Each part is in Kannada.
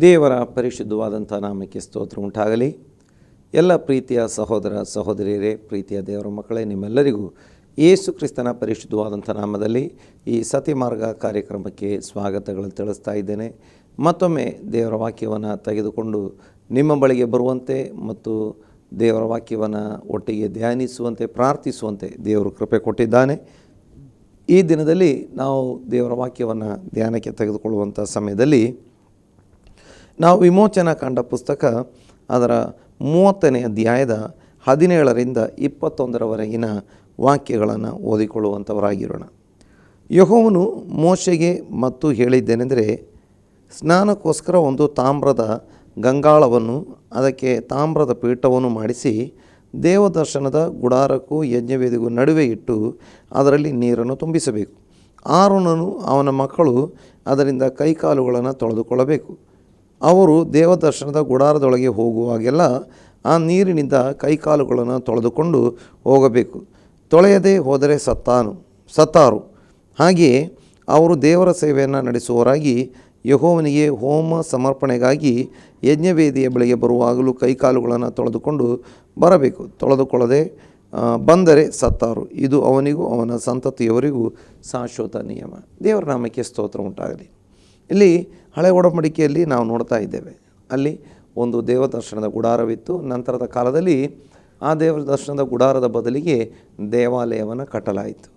ದೇವರ ಪರಿಶುದ್ಧವಾದಂಥ ನಾಮಕ್ಕೆ ಸ್ತೋತ್ರ ಉಂಟಾಗಲಿ. ಎಲ್ಲ ಪ್ರೀತಿಯ ಸಹೋದರ ಸಹೋದರಿಯರೇ, ಪ್ರೀತಿಯ ದೇವರ ಮಕ್ಕಳೇ, ನಿಮ್ಮೆಲ್ಲರಿಗೂ ಯೇಸು ಕ್ರಿಸ್ತನ ಪರಿಶುದ್ಧವಾದಂಥ ನಾಮದಲ್ಲಿ ಈ ಸತಿಮಾರ್ಗ ಕಾರ್ಯಕ್ರಮಕ್ಕೆ ಸ್ವಾಗತಗಳು ತಿಳಿಸ್ತಾ ಇದ್ದೇನೆ. ಮತ್ತೊಮ್ಮೆ ದೇವರ ವಾಕ್ಯವನ್ನು ತೆಗೆದುಕೊಂಡು ನಿಮ್ಮ ಬಳಿಗೆ ಬರುವಂತೆ ಮತ್ತು ದೇವರ ವಾಕ್ಯವನ್ನು ಒಟ್ಟಿಗೆ ಧ್ಯಾನಿಸುವಂತೆ, ಪ್ರಾರ್ಥಿಸುವಂತೆ ದೇವರು ಕೃಪೆ ಕೊಟ್ಟಿದ್ದಾನೆ. ಈ ದಿನದಲ್ಲಿ ನಾವು ದೇವರ ವಾಕ್ಯವನ್ನು ಧ್ಯಾನಕ್ಕೆ ತೆಗೆದುಕೊಳ್ಳುವಂಥ ಸಮಯದಲ್ಲಿ ನಾವು ವಿಮೋಚನಾ ಕಂಡ ಪುಸ್ತಕ ಅದರ ಮೂವತ್ತನೇ ಅಧ್ಯಾಯದ ಹದಿನೇಳರಿಂದ ಇಪ್ಪತ್ತೊಂದರವರೆಗಿನ ವಾಕ್ಯಗಳನ್ನು ಓದಿಕೊಳ್ಳುವಂಥವರಾಗಿರೋಣ. ಯಹೋವನು ಮೋಶೆಗೆ ಮತ್ತು ಹೇಳಿದ್ದೇನೆಂದರೆ, ಸ್ನಾನಕ್ಕೋಸ್ಕರ ಒಂದು ತಾಮ್ರದ ಗಂಗಾಳವನ್ನು, ಅದಕ್ಕೆ ತಾಮ್ರದ ಪೀಠವನ್ನು ಮಾಡಿಸಿ, ದೇವದರ್ಶನದ ಗುಡಾರಕ್ಕೂ ಯಜ್ಞವೇದಿಗೂ ನಡುವೆ ಇಟ್ಟು ಅದರಲ್ಲಿ ನೀರನ್ನು ತುಂಬಿಸಬೇಕು. ಆರೋನನು ಅವನ ಮಕ್ಕಳು ಅದರಿಂದ ಕೈಕಾಲುಗಳನ್ನು ತೊಳೆದುಕೊಳ್ಳಬೇಕು. ಅವರು ದೇವದರ್ಶನದ ಗುಡಾರದೊಳಗೆ ಹೋಗುವಾಗೆಲ್ಲ ಆ ನೀರಿನಿಂದ ಕೈಕಾಲುಗಳನ್ನು ತೊಳೆದುಕೊಂಡು ಹೋಗಬೇಕು. ತೊಳೆಯದೆ ಹೋದರೆ ಸತ್ತಾನು, ಸತ್ತಾರು. ಹಾಗೆಯೇ ಅವರು ದೇವರ ಸೇವೆಯನ್ನು ನಡೆಸುವವರಾಗಿ ಯಹೋವನಿಗೆ ಹೋಮ ಸಮರ್ಪಣೆಗಾಗಿ ಯಜ್ಞವೇದಿಯ ಬಳಿಗೆ ಬರುವಾಗಲೂ ಕೈಕಾಲುಗಳನ್ನು ತೊಳೆದುಕೊಂಡು ಬರಬೇಕು. ತೊಳೆದುಕೊಳ್ಳದೆ ಬಂದರೆ ಸತ್ತಾರು. ಇದು ಅವನಿಗೂ ಅವನ ಸಂತತಿಯವರಿಗೂ ಶಾಶ್ವತ ನಿಯಮ. ದೇವರ ನಾಮಕ್ಕೆ ಸ್ತೋತ್ರ ಉಂಟಾಗಲಿ. ಇಲ್ಲಿ ಹಳೆ ಒಡಂಬಡಿಕೆಯಲ್ಲಿ ನಾವು ನೋಡ್ತಾ ಇದ್ದೇವೆ. ಅಲ್ಲಿ ಒಂದು ದೇವದರ್ಶನದ ಗುಡಾರವಿತ್ತು. ನಂತರದ ಕಾಲದಲ್ಲಿ ಆ ದೇವರ ದರ್ಶನದ ಗುಡಾರದ ಬದಲಿಗೆ ದೇವಾಲಯವನ್ನು ಕಟ್ಟಲಾಯಿತು.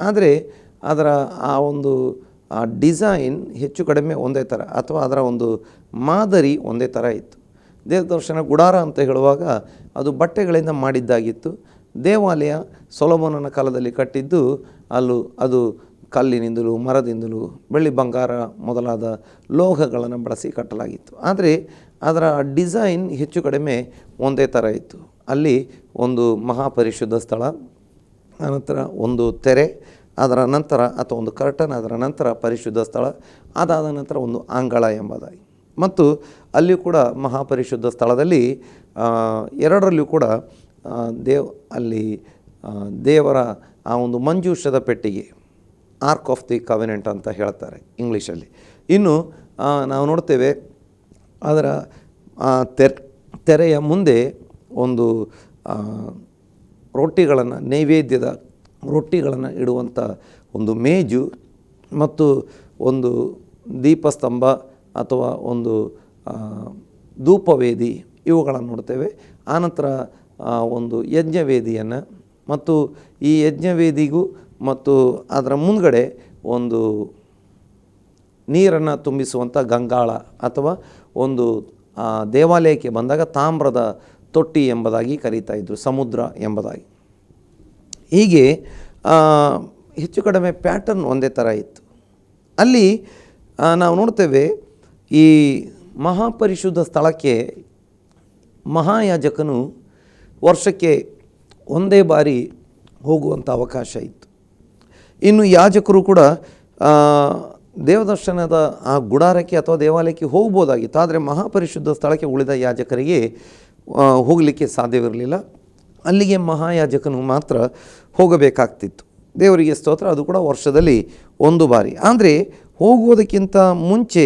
ಆದರೆ ಅದರ ಆ ಒಂದು, ಆ ಡಿಸೈನ್ ಹೆಚ್ಚು ಕಡಿಮೆ ಒಂದೇ ಥರ ಅಥವಾ ಅದರ ಒಂದು ಮಾದರಿ ಒಂದೇ ಥರ ಇತ್ತು. ದೇವದರ್ಶನ ಗುಡಾರ ಅಂತ ಹೇಳುವಾಗ ಅದು ಬಟ್ಟೆಗಳಿಂದ ಮಾಡಿದ್ದಾಗಿತ್ತು. ದೇವಾಲಯ ಸೊಲೋಮೋನನ ಕಾಲದಲ್ಲಿ ಕಟ್ಟಿದ್ದು, ಅಲ್ಲೂ ಅದು ಕಲ್ಲಿನಿಂದಲೂ ಮರದಿಂದಲೂ ಬೆಳ್ಳಿ ಬಂಗಾರ ಮೊದಲಾದ ಲೋಹಗಳನ್ನು ಬಳಸಿ ಕಟ್ಟಲಾಗಿತ್ತು. ಆದರೆ ಅದರ ಡಿಸೈನ್ ಹೆಚ್ಚು ಕಡಿಮೆ ಒಂದೇ ಥರ ಇತ್ತು. ಅಲ್ಲಿ ಒಂದು ಮಹಾಪರಿಶುದ್ಧ ಸ್ಥಳ, ಅನಂತರ ಒಂದು ತೆರೆ, ಅದರ ನಂತರ ಅಥವಾ ಒಂದು ಕರ್ಟನ್ ಅದರ ನಂತರ ಪರಿಶುದ್ಧ ಸ್ಥಳ, ಅದಾದ ನಂತರ ಒಂದು ಅಂಗಳ ಎಂಬುದಾಗಿ. ಮತ್ತು ಅಲ್ಲಿಯೂ ಕೂಡ ಮಹಾಪರಿಶುದ್ಧ ಸ್ಥಳದಲ್ಲಿ ಎರಡರಲ್ಲೂ ಕೂಡ ದೇವ್, ಅಲ್ಲಿ ದೇವರ ಆ ಒಂದು ಮಂಜೂಷದ ಪೆಟ್ಟಿಗೆ ಆರ್ಕ್ ಆಫ್ ದಿ ಕವೆನೆಂಟ್ ಅಂತ ಹೇಳ್ತಾರೆ ಇಂಗ್ಲೀಷಲ್ಲಿ. ಇನ್ನು ನಾವು ನೋಡ್ತೇವೆ ಅದರ ತೆರ್, ತೆರೆಯ ಮುಂದೆ ಒಂದು ರೊಟ್ಟಿಗಳನ್ನು, ನೈವೇದ್ಯದ ರೊಟ್ಟಿಗಳನ್ನು ಇಡುವಂಥ ಒಂದು ಮೇಜು ಮತ್ತು ಒಂದು ದೀಪಸ್ತಂಭ ಅಥವಾ ಒಂದು ಧೂಪವೇದಿ ಇವುಗಳನ್ನು ನೋಡ್ತೇವೆ. ಆನಂತರ ಒಂದು ಯಜ್ಞವೇದಿಯನ್ನು ಮತ್ತು ಈ ಯಜ್ಞವೇದಿಗೂ ಮತ್ತು ಅದರ ಮುಂದ್ಗಡೆ ಒಂದು ನೀರನ್ನು ತುಂಬಿಸುವಂಥ ಗಂಗಾಳ ಅಥವಾ ಒಂದು ದೇವಾಲಯಕ್ಕೆ ಬಂದಾಗ ತಾಮ್ರದ ತೊಟ್ಟಿ ಎಂಬುದಾಗಿ ಕರೀತಾ ಇದ್ದರು ಸಮುದ್ರ ಎಂಬುದಾಗಿ. ಹೀಗೆ ಹೆಚ್ಚು ಕಡಿಮೆ ಪ್ಯಾಟರ್ನ್ ಒಂದೇ ಥರ ಇತ್ತು. ಅಲ್ಲಿ ನಾವು ನೋಡ್ತೇವೆ ಈ ಮಹಾಪರಿಶುದ್ಧ ಸ್ಥಳಕ್ಕೆ ಮಹಾಯಾಜಕನು ವರ್ಷಕ್ಕೆ ಒಂದೇ ಬಾರಿ ಹೋಗುವಂಥ ಅವಕಾಶ ಇತ್ತು. ಇನ್ನು ಯಾಜಕರು ಕೂಡ ದೇವದರ್ಶನದ ಆ ಗುಡಾರಕ್ಕೆ ಅಥವಾ ದೇವಾಲಯಕ್ಕೆ ಹೋಗ್ಬೋದಾಗಿತ್ತು. ಆದರೆ ಮಹಾಪರಿಶುದ್ಧ ಸ್ಥಳಕ್ಕೆ ಉಳಿದ ಯಾಜಕರಿಗೆ ಹೋಗಲಿಕ್ಕೆ ಸಾಧ್ಯವಿರಲಿಲ್ಲ. ಅಲ್ಲಿಗೆ ಮಹಾಯಾಜಕನು ಮಾತ್ರ ಹೋಗಬೇಕಾಗ್ತಿತ್ತು. ದೇವರಿಗೆ ಸ್ತೋತ್ರ, ಅದು ಕೂಡ ವರ್ಷದಲ್ಲಿ ಒಂದು ಬಾರಿ. ಆದರೆ ಹೋಗುವುದಕ್ಕಿಂತ ಮುಂಚೆ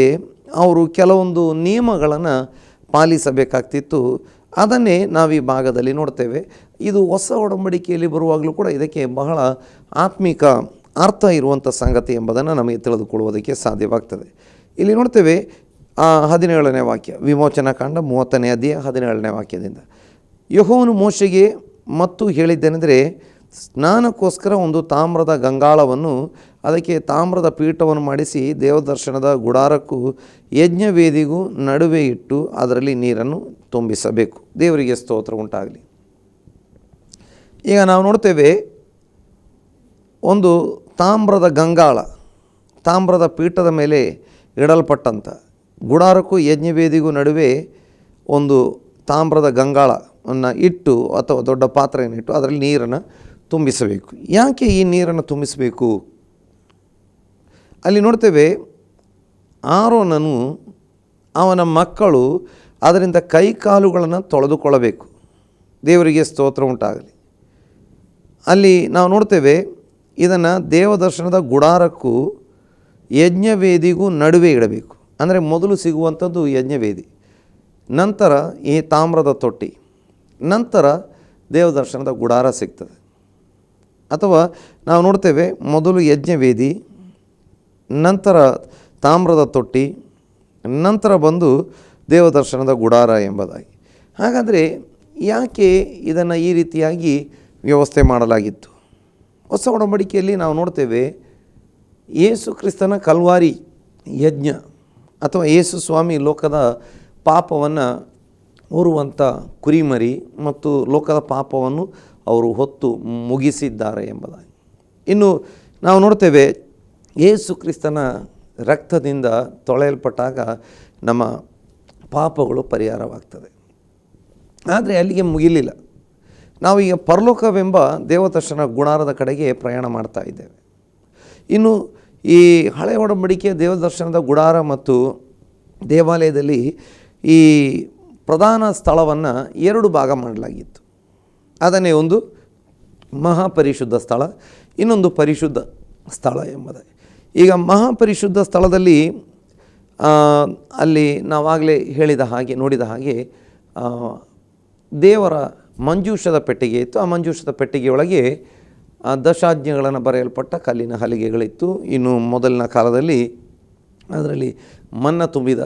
ಅವರು ಕೆಲವೊಂದು ನಿಯಮಗಳನ್ನು ಪಾಲಿಸಬೇಕಾಗ್ತಿತ್ತು. ಅದನ್ನೇ ನಾವು ಈ ಭಾಗದಲ್ಲಿ ನೋಡ್ತೇವೆ. ಇದು ಹೊಸ ಒಡಂಬಡಿಕೆಯಲ್ಲಿ ಬರುವಾಗಲೂ ಕೂಡ ಇದಕ್ಕೆ ಬಹಳ ಆತ್ಮಿಕ ಅರ್ಥ ಇರುವಂಥ ಸಂಗತಿ ಎಂಬುದನ್ನು ನಮಗೆ ತಿಳಿದುಕೊಳ್ಳುವುದಕ್ಕೆ ಸಾಧ್ಯವಾಗ್ತದೆ. ಇಲ್ಲಿ ನೋಡ್ತೇವೆ ಹದಿನೇಳನೇ ವಾಕ್ಯ, ವಿಮೋಚನಾ ಕಾಂಡ ಮೂವತ್ತನೇ ಅಧ್ಯಾಯ ಹದಿನೇಳನೇ ವಾಕ್ಯದಿಂದ. ಯಹೋವನು ಮೋಶೆಗೆ ಮತ್ತು ಹೇಳಿದ್ದೇನೆಂದರೆ, ಸ್ನಾನಕ್ಕೋಸ್ಕರ ಒಂದು ತಾಮ್ರದ ಗಂಗಾಳವನ್ನು, ಅದಕ್ಕೆ ತಾಮ್ರದ ಪೀಠವನ್ನು ಮಾಡಿಸಿ ದೇವದರ್ಶನದ ಗುಡಾರಕ್ಕೂ, ಯಜ್ಞವೇದಿಗೂ ನಡುವೆ ಇಟ್ಟು ಅದರಲ್ಲಿ ನೀರನ್ನು ತುಂಬಿಸಬೇಕು. ದೇವರಿಗೆ ಸ್ತೋತ್ರ ಉಂಟಾಗಲಿ. ಈಗ ನಾವು ನೋಡ್ತೇವೆ, ಒಂದು ತಾಮ್ರದ ಗಂಗಾಳ, ತಾಮ್ರದ ಪೀಠದ ಮೇಲೆ ಇಡಲ್ಪಟ್ಟಂಥ ಗುಡಾರಕ್ಕೂ ಯಜ್ಞವೇದಿಗೂ ನಡುವೆ ಒಂದು ತಾಮ್ರದ ಗಂಗಾಳವನ್ನು ಇಟ್ಟು ಅಥವಾ ದೊಡ್ಡ ಪಾತ್ರೆಯನ್ನು ಇಟ್ಟು ಅದರಲ್ಲಿ ನೀರನ್ನು ತುಂಬಿಸಬೇಕು. ಯಾಕೆ ಈ ನೀರನ್ನು ತುಂಬಿಸಬೇಕು? ಅಲ್ಲಿ ನೋಡ್ತೇವೆ ಆರೋನನು ಅವನ ಮಕ್ಕಳು ಅದರಿಂದ ಕೈ ಕಾಲುಗಳನ್ನು ತೊಳೆದುಕೊಳ್ಳಬೇಕು. ದೇವರಿಗೆ ಸ್ತೋತ್ರ ಉಂಟಾಗಲಿ. ಅಲ್ಲಿ ನಾವು ನೋಡ್ತೇವೆ ಇದನ್ನು ದೇವದರ್ಶನದ ಗುಡಾರಕ್ಕೂ ಯಜ್ಞವೇದಿಗೂ ನಡುವೆ ಇಡಬೇಕು. ಅಂದರೆ ಮೊದಲು ಸಿಗುವಂಥದ್ದು ಯಜ್ಞವೇದಿ. ನಂತರ ಈ ತಾಮ್ರದ ತೊಟ್ಟಿ. ನಂತರ ದೇವದರ್ಶನದ ಗುಡಾರ ಸಿಗ್ತದೆ. ಅಥವಾ ನಾವು ನೋಡ್ತೇವೆ ಮೊದಲು ಯಜ್ಞವೇದಿ, ನಂತರ ತಾಮ್ರದ ತೊಟ್ಟಿ, ನಂತರ ಬಂದು ದೇವದರ್ಶನದ ಗುಡಾರ ಎಂಬುದಾಗಿ. ಹಾಗಾದರೆ ಯಾಕೆ ಇದನ್ನು ಈ ರೀತಿಯಾಗಿ ವ್ಯವಸ್ಥೆ ಮಾಡಲಾಗಿತ್ತು? ಹೊಸ ಒಡಂಬಡಿಕೆಯಲ್ಲಿ ನಾವು ನೋಡ್ತೇವೆ ಯೇಸು ಕ್ರಿಸ್ತನ ಕಲ್ವಾರಿ ಯಜ್ಞ ಅಥವಾ ಯೇಸು ಸ್ವಾಮಿ ಲೋಕದ ಪಾಪವನ್ನು ಹೊರುವಂಥ ಕುರಿಮರಿ ಮತ್ತು ಲೋಕದ ಪಾಪವನ್ನು ಅವರು ಹೊತ್ತು ಮುಗಿಸಿದ್ದಾರೆ ಎಂಬುದಾಗಿ. ಇನ್ನು ನಾವು ನೋಡ್ತೇವೆ ಯೇಸು ಕ್ರಿಸ್ತನ ರಕ್ತದಿಂದ ತೊಳೆಯಲ್ಪಟ್ಟಾಗ ನಮ್ಮ ಪಾಪಗಳು ಪರಿಹಾರವಾಗ್ತದೆ. ಆದರೆ ಅಲ್ಲಿಗೆ ಮುಗಿಲಿಲ್ಲ. ನಾವೀಗ ಪರಲೋಕವೆಂಬ ದೇವದರ್ಶನ ಗುಣಾರದ ಕಡೆಗೆ ಪ್ರಯಾಣ ಮಾಡ್ತಾ ಇದ್ದೇವೆ. ಇನ್ನು ಈ ಹಳೆ ಒಡಂಬಡಿಕೆಯ ದೇವದರ್ಶನದ ಗುಡಾರ ಮತ್ತು ದೇವಾಲಯದಲ್ಲಿ ಈ ಪ್ರಧಾನ ಸ್ಥಳವನ್ನು ಎರಡು ಭಾಗ ಮಾಡಲಾಗಿತ್ತು. ಅದನ್ನೇ ಒಂದು ಮಹಾಪರಿಶುದ್ಧ ಸ್ಥಳ, ಇನ್ನೊಂದು ಪರಿಶುದ್ಧ ಸ್ಥಳ ಎಂಬುದಾಗಿ ಈಗ ಮಹಾಪರಿಶುದ್ಧ ಸ್ಥಳದಲ್ಲಿ ಅಲ್ಲಿ ನಾವಾಗಲೇ ಹೇಳಿದ ಹಾಗೆ, ನೋಡಿದ ಹಾಗೆ ದೇವರ ಮಂಜೂಷದ ಪೆಟ್ಟಿಗೆ ಇತ್ತು. ಆ ಮಂಜೂಷದ ಪೆಟ್ಟಿಗೆಯೊಳಗೆ ದಶಾಜ್ಞೆಗಳನ್ನು ಬರೆಯಲ್ಪಟ್ಟ ಕಲ್ಲಿನ ಹಲಿಗೆಗಳಿತ್ತು. ಇನ್ನು ಮೊದಲಿನ ಕಾಲದಲ್ಲಿ ಅದರಲ್ಲಿ ಮನ್ನ ತುಂಬಿದ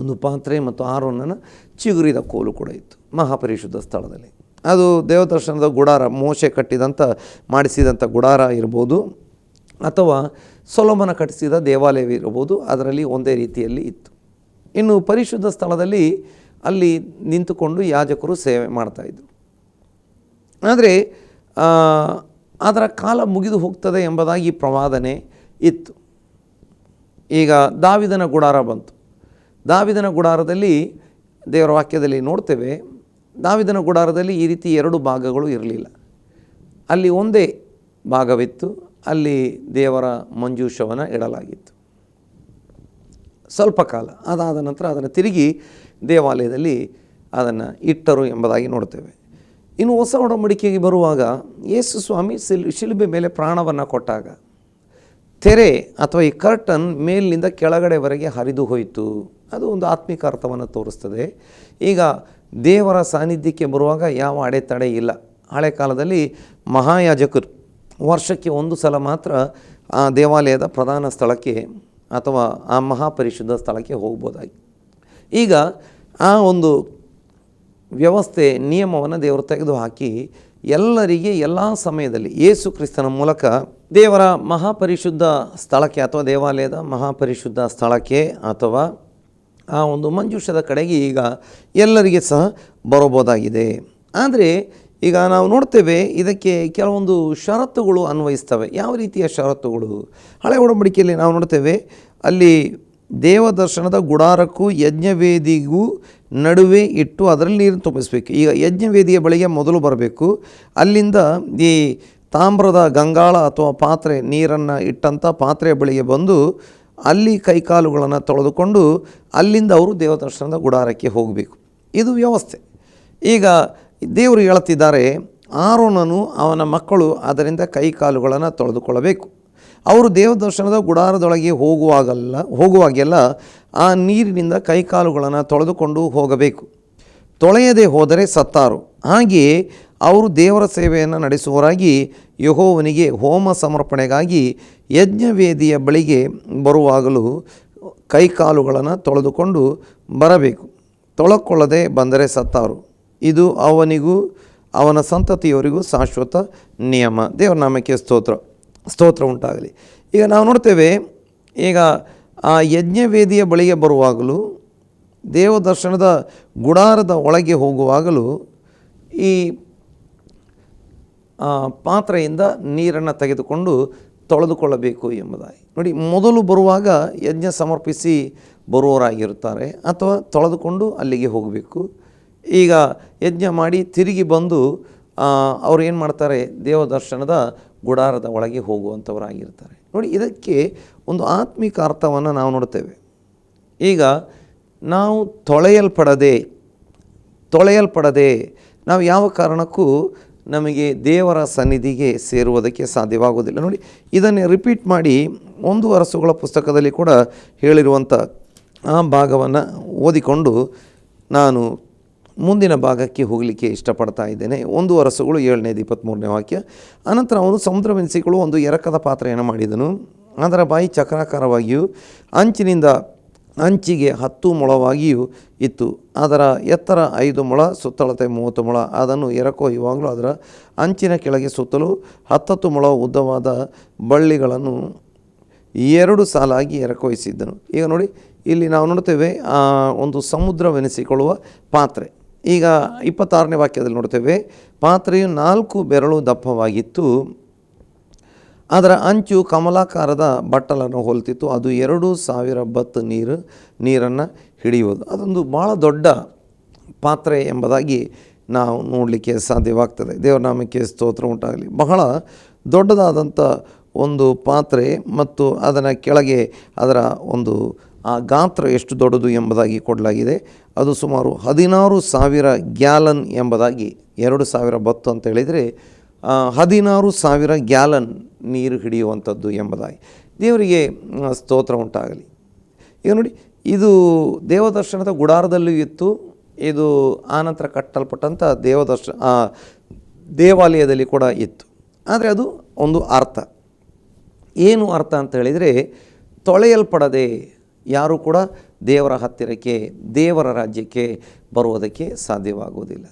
ಒಂದು ಪಾತ್ರೆ ಮತ್ತು ಆರೋನನ ಚಿಗುರಿದ ಕೋಲು ಕೂಡ ಇತ್ತು ಮಹಾಪರಿಶುದ್ಧ ಸ್ಥಳದಲ್ಲಿ. ಅದು ದೇವದರ್ಶನದ ಗುಡಾರ, ಮೋಶೆ ಕಟ್ಟಿದಂಥ ಮಾಡಿಸಿದಂಥ ಗುಡಾರ ಇರ್ಬೋದು, ಅಥವಾ ಸೊಲೋಮನ ಕಟ್ಟಿಸಿದ ದೇವಾಲಯವಿರ್ಬೋದು ಅದರಲ್ಲಿ ಒಂದೇ ರೀತಿಯಲ್ಲಿ ಇತ್ತು. ಇನ್ನು ಪರಿಶುದ್ಧ ಸ್ಥಳದಲ್ಲಿ ಅಲ್ಲಿ ನಿಂತುಕೊಂಡು ಯಾಜಕರು ಸೇವೆ ಮಾಡ್ತಾಯಿದ್ರು ಆದರೆ ಅದರ ಕಾಲ ಮುಗಿದು ಹೋಗ್ತದೆ ಎಂಬುದಾಗಿ ಪ್ರವಾದನೆ ಇತ್ತು. ಈಗ ದಾವಿದನ ಗುಡಾರ ಬಂತು. ದಾವಿದನ ಗುಡಾರದಲ್ಲಿ ದೇವರ ವಾಕ್ಯದಲ್ಲಿ ನೋಡ್ತೇವೆ, ದಾವಿದನ ಗುಡಾರದಲ್ಲಿ ಈ ರೀತಿ ಎರಡು ಭಾಗಗಳು ಇರಲಿಲ್ಲ. ಅಲ್ಲಿ ಒಂದೇ ಭಾಗವಿತ್ತು, ಅಲ್ಲಿ ದೇವರ ಮಂಜೂಷವನ್ನು ಇಡಲಾಗಿತ್ತು. ಸ್ವಲ್ಪ ಕಾಲ ಅದಾದ ನಂತರ ಅದನ್ನು ತಿರುಗಿ ದೇವಾಲಯದಲ್ಲಿ ಅದನ್ನು ಇಟ್ಟರು ಎಂಬುದಾಗಿ ನೋಡ್ತೇವೆ. ಇನ್ನು ಹೊಸ ಒಡಂಬಡಿಕೆಗೆ ಬರುವಾಗ ಯೇಸು ಸ್ವಾಮಿ ಸಿಲ್, ಶಿಲುಬೆ ಮೇಲೆ ಪ್ರಾಣವನ್ನು ಕೊಟ್ಟಾಗ ತೆರೆ ಅಥವಾ ಈ ಕರ್ಟನ್ ಮೇಲಿನಿಂದ ಕೆಳಗಡೆವರೆಗೆ ಹರಿದು ಹೋಯಿತು. ಅದು ಒಂದು ಆತ್ಮಿಕ ಅರ್ಥವನ್ನು ತೋರಿಸ್ತದೆ. ಈಗ ದೇವರ ಸಾನ್ನಿಧ್ಯಕ್ಕೆ ಬರುವಾಗ ಯಾವ ಅಡೆತಡೆ ಇಲ್ಲ. ಹಳೆ ಕಾಲದಲ್ಲಿ ಮಹಾಯಾಜಕರು ವರ್ಷಕ್ಕೆ ಒಂದು ಸಲ ಮಾತ್ರ ಆ ದೇವಾಲಯದ ಪ್ರಧಾನ ಸ್ಥಳಕ್ಕೆ ಅಥವಾ ಆ ಮಹಾಪರಿಶುದ್ಧ ಸ್ಥಳಕ್ಕೆ ಹೋಗ್ಬೋದಾಗಿ. ಈಗ ಆ ಒಂದು ವ್ಯವಸ್ಥೆ, ನಿಯಮವನ್ನು ದೇವರು ತೆಗೆದುಹಾಕಿ ಎಲ್ಲರಿಗೆ ಎಲ್ಲ ಸಮಯದಲ್ಲಿ ಯೇಸು ಕ್ರಿಸ್ತನ ಮೂಲಕ ದೇವರ ಮಹಾಪರಿಶುದ್ಧ ಸ್ಥಳಕ್ಕೆ ಅಥವಾ ದೇವಾಲಯದ ಮಹಾಪರಿಶುದ್ಧ ಸ್ಥಳಕ್ಕೆ ಅಥವಾ ಆ ಒಂದು ಮಂಜೂಷದ ಕಡೆಗೆ ಈಗ ಎಲ್ಲರಿಗೆ ಸಹ ಬರಬಹುದಾಗಿದೆ. ಆದರೆ ಈಗ ನಾವು ನೋಡ್ತೇವೆ ಇದಕ್ಕೆ ಕೆಲವೊಂದು ಷರತ್ತುಗಳು ಅನ್ವಯಿಸ್ತವೆ. ಯಾವ ರೀತಿಯ ಷರತ್ತುಗಳು? ಹಳೆ ಒಡಂಬಡಿಕೆಯಲ್ಲಿ ನಾವು ನೋಡ್ತೇವೆ ಅಲ್ಲಿ ದೇವದರ್ಶನದ ಗುಡಾರಕ್ಕೂ ಯಜ್ಞವೇದಿಗೂ ನಡುವೆ ಇಟ್ಟು ಅದರಲ್ಲಿ ನೀರನ್ನು ತುಂಬಿಸಬೇಕು. ಈಗ ಯಜ್ಞವೇದಿಯ ಬಳಿಗೆ ಮೊದಲು ಬರಬೇಕು. ಅಲ್ಲಿಂದ ಈ ತಾಮ್ರದ ಗಂಗಾಳ ಅಥವಾ ಪಾತ್ರೆ, ನೀರನ್ನು ಇಟ್ಟಂಥ ಪಾತ್ರೆಯ ಬಳಿಗೆ ಬಂದು ಅಲ್ಲಿ ಕೈಕಾಲುಗಳನ್ನು ತೊಳೆದುಕೊಂಡು ಅಲ್ಲಿಂದ ಅವರು ದೇವದರ್ಶನದ ಗುಡಾರಕ್ಕೆ ಹೋಗಬೇಕು. ಇದು ವ್ಯವಸ್ಥೆ. ಈಗ ದೇವರು ಹೇಳುತ್ತಿದ್ದಾರೆ ಆರೋನನು ಅವನ ಮಕ್ಕಳು ಅದರಿಂದ ಕೈಕಾಲುಗಳನ್ನು ತೊಳೆದುಕೊಳ್ಳಬೇಕು. ಅವರು ದೇವದರ್ಶನದ ಗುಡಾರದೊಳಗೆ ಹೋಗುವಾಗಲ್ಲ, ಹೋಗುವಾಗೆಲ್ಲ ಆ ನೀರಿನಿಂದ ಕೈಕಾಲುಗಳನ್ನು ತೊಳೆದುಕೊಂಡು ಹೋಗಬೇಕು. ತೊಳೆಯದೆ ಹೋದರೆ ಸತ್ತಾರು. ಹಾಗೆಯೇ ಅವರು ದೇವರ ಸೇವೆಯನ್ನು ನಡೆಸುವವರಾಗಿ ಯಹೋವನಿಗೆ ಹೋಮ ಸಮರ್ಪಣೆಗಾಗಿ ಯಜ್ಞವೇದಿಯ ಬಳಿಗೆ ಬರುವಾಗಲೂ ಕೈಕಾಲುಗಳನ್ನು ತೊಳೆದುಕೊಂಡು ಬರಬೇಕು. ತೊಳಕೊಳ್ಳದೆ ಬಂದರೆ ಸತ್ತಾರು. ಇದು ಅವನಿಗೂ ಅವನ ಸಂತತಿಯವರಿಗೂ ಶಾಶ್ವತ ನಿಯಮ. ದೇವರ ನಾಮಕ್ಕೆ ಸ್ತೋತ್ರ. ಸ್ತೋತ್ರ ಉಂಟಾಗಲಿ. ಈಗ ನಾವು ನೋಡ್ತೇವೆ, ಈಗ ಆ ಯಜ್ಞವೇದಿಯ ಬಳಿಗೆ ಬರುವಾಗಲೂ, ದೇವದರ್ಶನದ ಗುಡಾರದ ಒಳಗೆ ಹೋಗುವಾಗಲೂ ಈ ಪಾತ್ರೆಯಿಂದ ನೀರನ್ನು ತೆಗೆದುಕೊಂಡು ತೊಳೆದುಕೊಳ್ಳಬೇಕು ಎಂಬುದಾಗಿ. ನೋಡಿ, ಮೊದಲು ಬರುವಾಗ ಯಜ್ಞ ಸಮರ್ಪಿಸಿ ಬರುವವರಾಗಿರುತ್ತಾರೆ, ಅಥವಾ ತೊಳೆದುಕೊಂಡು ಅಲ್ಲಿಗೆ ಹೋಗಬೇಕು. ಈಗ ಯಜ್ಞ ಮಾಡಿ ತಿರುಗಿ ಬಂದು ಅವ್ರು ಏನು ಮಾಡ್ತಾರೆ? ದೇವದರ್ಶನದ ಗುಡಾರದ ಒಳಗೆ ಹೋಗುವಂಥವರಾಗಿರ್ತಾರೆ. ನೋಡಿ, ಇದಕ್ಕೆ ಒಂದು ಆತ್ಮಿಕ ಅರ್ಥವನ್ನು ನಾವು ನೋಡ್ತೇವೆ. ಈಗ ನಾವು ತೊಳೆಯಲ್ಪಡದೆ ತೊಳೆಯಲ್ಪಡದೆ ನಾವು ಯಾವ ಕಾರಣಕ್ಕೂ ನಮಗೆ ದೇವರ ಸನ್ನಿಧಿಗೆ ಸೇರುವುದಕ್ಕೆ ಸಾಧ್ಯವಾಗುವುದಿಲ್ಲ. ನೋಡಿ, ಇದನ್ನೇ ರಿಪೀಟ್ ಮಾಡಿ ಒಂದು ವರಸುಗಳ ಪುಸ್ತಕದಲ್ಲಿ ಕೂಡ ಹೇಳಿರುವಂಥ ಆ ಭಾಗವನ್ನು ಓದಿಕೊಂಡು ನಾನು ಮುಂದಿನ ಭಾಗಕ್ಕೆ ಹೋಗಲಿಕ್ಕೆ ಇಷ್ಟಪಡ್ತಾ ಇದ್ದೇನೆ. ಒಂದು ವರಸುಗಳು ಏಳನೇದು ಇಪ್ಪತ್ತ್ಮೂರನೇ ವಾಕ್ಯ. ಅನಂತರ ಅವನು ಸಮುದ್ರ ಸಮುದ್ರವೆನಿಸಿಗಳು ಒಂದು ಎರಕದ ಪಾತ್ರೆಯನ್ನು ಮಾಡಿದನು. ಅದರ ಬಾಯಿ ಚಕ್ರಾಕಾರವಾಗಿಯೂ, ಅಂಚಿನಿಂದ ಅಂಚಿಗೆ ಹತ್ತು ಮೊಳವಾಗಿಯೂ ಇತ್ತು. ಅದರ ಎತ್ತರ ಐದು ಮೊಳ, ಸುತ್ತಳತೆ ಮೂವತ್ತು ಮೊಳ. ಅದನ್ನು ಎರಕೊಯ್ಯುವಾಗಲೂ ಅದರ ಅಂಚಿನ ಕೆಳಗೆ ಸುತ್ತಲೂ ಹತ್ತತ್ತು ಮೊಳ ಉದ್ದವಾದ ಬಳ್ಳಿಗಳನ್ನು ಎರಡು ಸಾಲಾಗಿ ಎರಕೋಯಿಸಿದ್ದನು. ಈಗ ನೋಡಿ, ಇಲ್ಲಿ ನಾವು ನೋಡ್ತೇವೆ ಒಂದು ಸಮುದ್ರವೆನಿಸಿಕೊಳ್ಳುವ ಪಾತ್ರೆ. ಈಗ ಇಪ್ಪತ್ತಾರನೇ ವಾಕ್ಯದಲ್ಲಿ ನೋಡ್ತೇವೆ, ಪಾತ್ರೆಯು ನಾಲ್ಕು ಬೆರಳು ದಪ್ಪವಾಗಿತ್ತು, ಅದರ ಅಂಚು ಕಮಲಾಕಾರದ ಬಟ್ಟಲನ್ನು ಹೋಲ್ತಿತ್ತು, ಅದು ಎರಡು ಸಾವಿರ ಬತ್ ನೀರು, ನೀರನ್ನು ಹಿಡಿಯುವುದು. ಅದೊಂದು ಭಾಳ ದೊಡ್ಡ ಪಾತ್ರೆ ಎಂಬುದಾಗಿ ನಾವು ನೋಡಲಿಕ್ಕೆ ಸಾಧ್ಯವಾಗ್ತದೆ. ದೇವರ ನಾಮಕ್ಕೆ ಸ್ತೋತ್ರ ಉಂಟಾಗಲಿ. ಬಹಳ ದೊಡ್ಡದಾದಂಥ ಒಂದು ಪಾತ್ರೆ ಮತ್ತು ಅದರ ಕೆಳಗೆ ಅದರ ಒಂದು ಆ ಗಾತ್ರ ಎಷ್ಟು ದೊಡ್ಡದು ಎಂಬುದಾಗಿ ಕೊಡಲಾಗಿದೆ. ಅದು ಸುಮಾರು ಹದಿನಾರು ಸಾವಿರ ಗ್ಯಾಲನ್ ಎಂಬುದಾಗಿ ಎರಡು ಸಾವಿರ ಬತ್ತು ಅಂತ ಹೇಳಿದರೆ ಹದಿನಾರು ಸಾವಿರ ಗ್ಯಾಲನ್ ನೀರು ಹಿಡಿಯುವಂಥದ್ದು ಎಂಬುದಾಗಿ. ದೇವರಿಗೆ ಸ್ತೋತ್ರ ಉಂಟಾಗಲಿ. ಈಗ ನೋಡಿ, ಇದು ದೇವದರ್ಶನದ ಗುಡಾರದಲ್ಲೂ ಇತ್ತು. ಇದು ಆನಂತರ ಕಟ್ಟಲ್ಪಟ್ಟಂಥ ದೇವದರ್ಶ ದೇವಾಲಯದಲ್ಲಿ ಕೂಡ ಇತ್ತು. ಆದರೆ ಅದು ಒಂದು ಅರ್ಥ. ಏನು ಅರ್ಥ ಅಂತ ಹೇಳಿದರೆ, ತೊಳೆಯಲ್ಪಡದೆ ಯಾರೂ ಕೂಡ ದೇವರ ಹತ್ತಿರಕ್ಕೆ, ದೇವರ ರಾಜ್ಯಕ್ಕೆ ಬರುವುದಕ್ಕೆ ಸಾಧ್ಯವಾಗುವುದಿಲ್ಲ.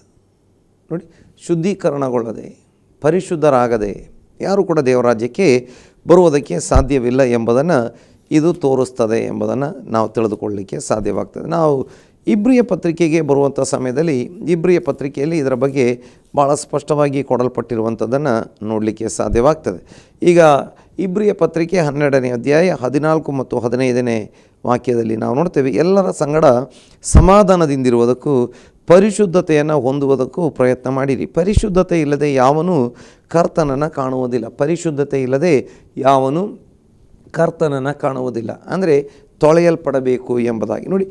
ನೋಡಿ, ಶುದ್ಧೀಕರಣಗೊಳ್ಳದೆ, ಪರಿಶುದ್ಧರಾಗದೆ ಯಾರೂ ಕೂಡ ದೇವರ ರಾಜ್ಯಕ್ಕೆ ಬರುವುದಕ್ಕೆ ಸಾಧ್ಯವಿಲ್ಲ ಎಂಬುದನ್ನು ಇದು ತೋರಿಸ್ತದೆ ಎಂಬುದನ್ನು ನಾವು ತಿಳಿದುಕೊಳ್ಳಲಿಕ್ಕೆ ಸಾಧ್ಯವಾಗ್ತದೆ. ನಾವು ಇಬ್ರಿಯ ಪತ್ರಿಕೆಗೆ ಬರುವಂಥ ಸಮಯದಲ್ಲಿ, ಇಬ್ರಿಯ ಪತ್ರಿಕೆಯಲ್ಲಿ ಇದರ ಬಗ್ಗೆ ಭಾಳ ಸ್ಪಷ್ಟವಾಗಿ ಕೊಡಲ್ಪಟ್ಟಿರುವಂಥದ್ದನ್ನು ನೋಡಲಿಕ್ಕೆ ಸಾಧ್ಯವಾಗ್ತದೆ. ಈಗ ಇಬ್ರಿಯ ಪತ್ರಿಕೆ ಹನ್ನೆರಡನೇ ಅಧ್ಯಾಯ ಹದಿನಾಲ್ಕು ಮತ್ತು ಹದಿನೈದನೇ ವಾಕ್ಯದಲ್ಲಿ ನಾವು ನೋಡ್ತೇವೆ, ಎಲ್ಲರ ಸಂಗಡ ಸಮಾಧಾನದಿಂದಿರುವುದಕ್ಕೂ, ಪರಿಶುದ್ಧತೆಯನ್ನು ಹೊಂದುವುದಕ್ಕೂ ಪ್ರಯತ್ನ ಮಾಡಿರಿ. ಪರಿಶುದ್ಧತೆ ಇಲ್ಲದೆ ಯಾವನು ಕರ್ತನನ್ನು ಕಾಣುವುದಿಲ್ಲ. ಪರಿಶುದ್ಧತೆ ಇಲ್ಲದೆ ಯಾವನು ಕರ್ತನನ್ನು ಕಾಣುವುದಿಲ್ಲ. ಅಂದರೆ ತೊಳೆಯಲ್ಪಡಬೇಕು ಎಂಬುದಾಗಿ. ನೋಡಿ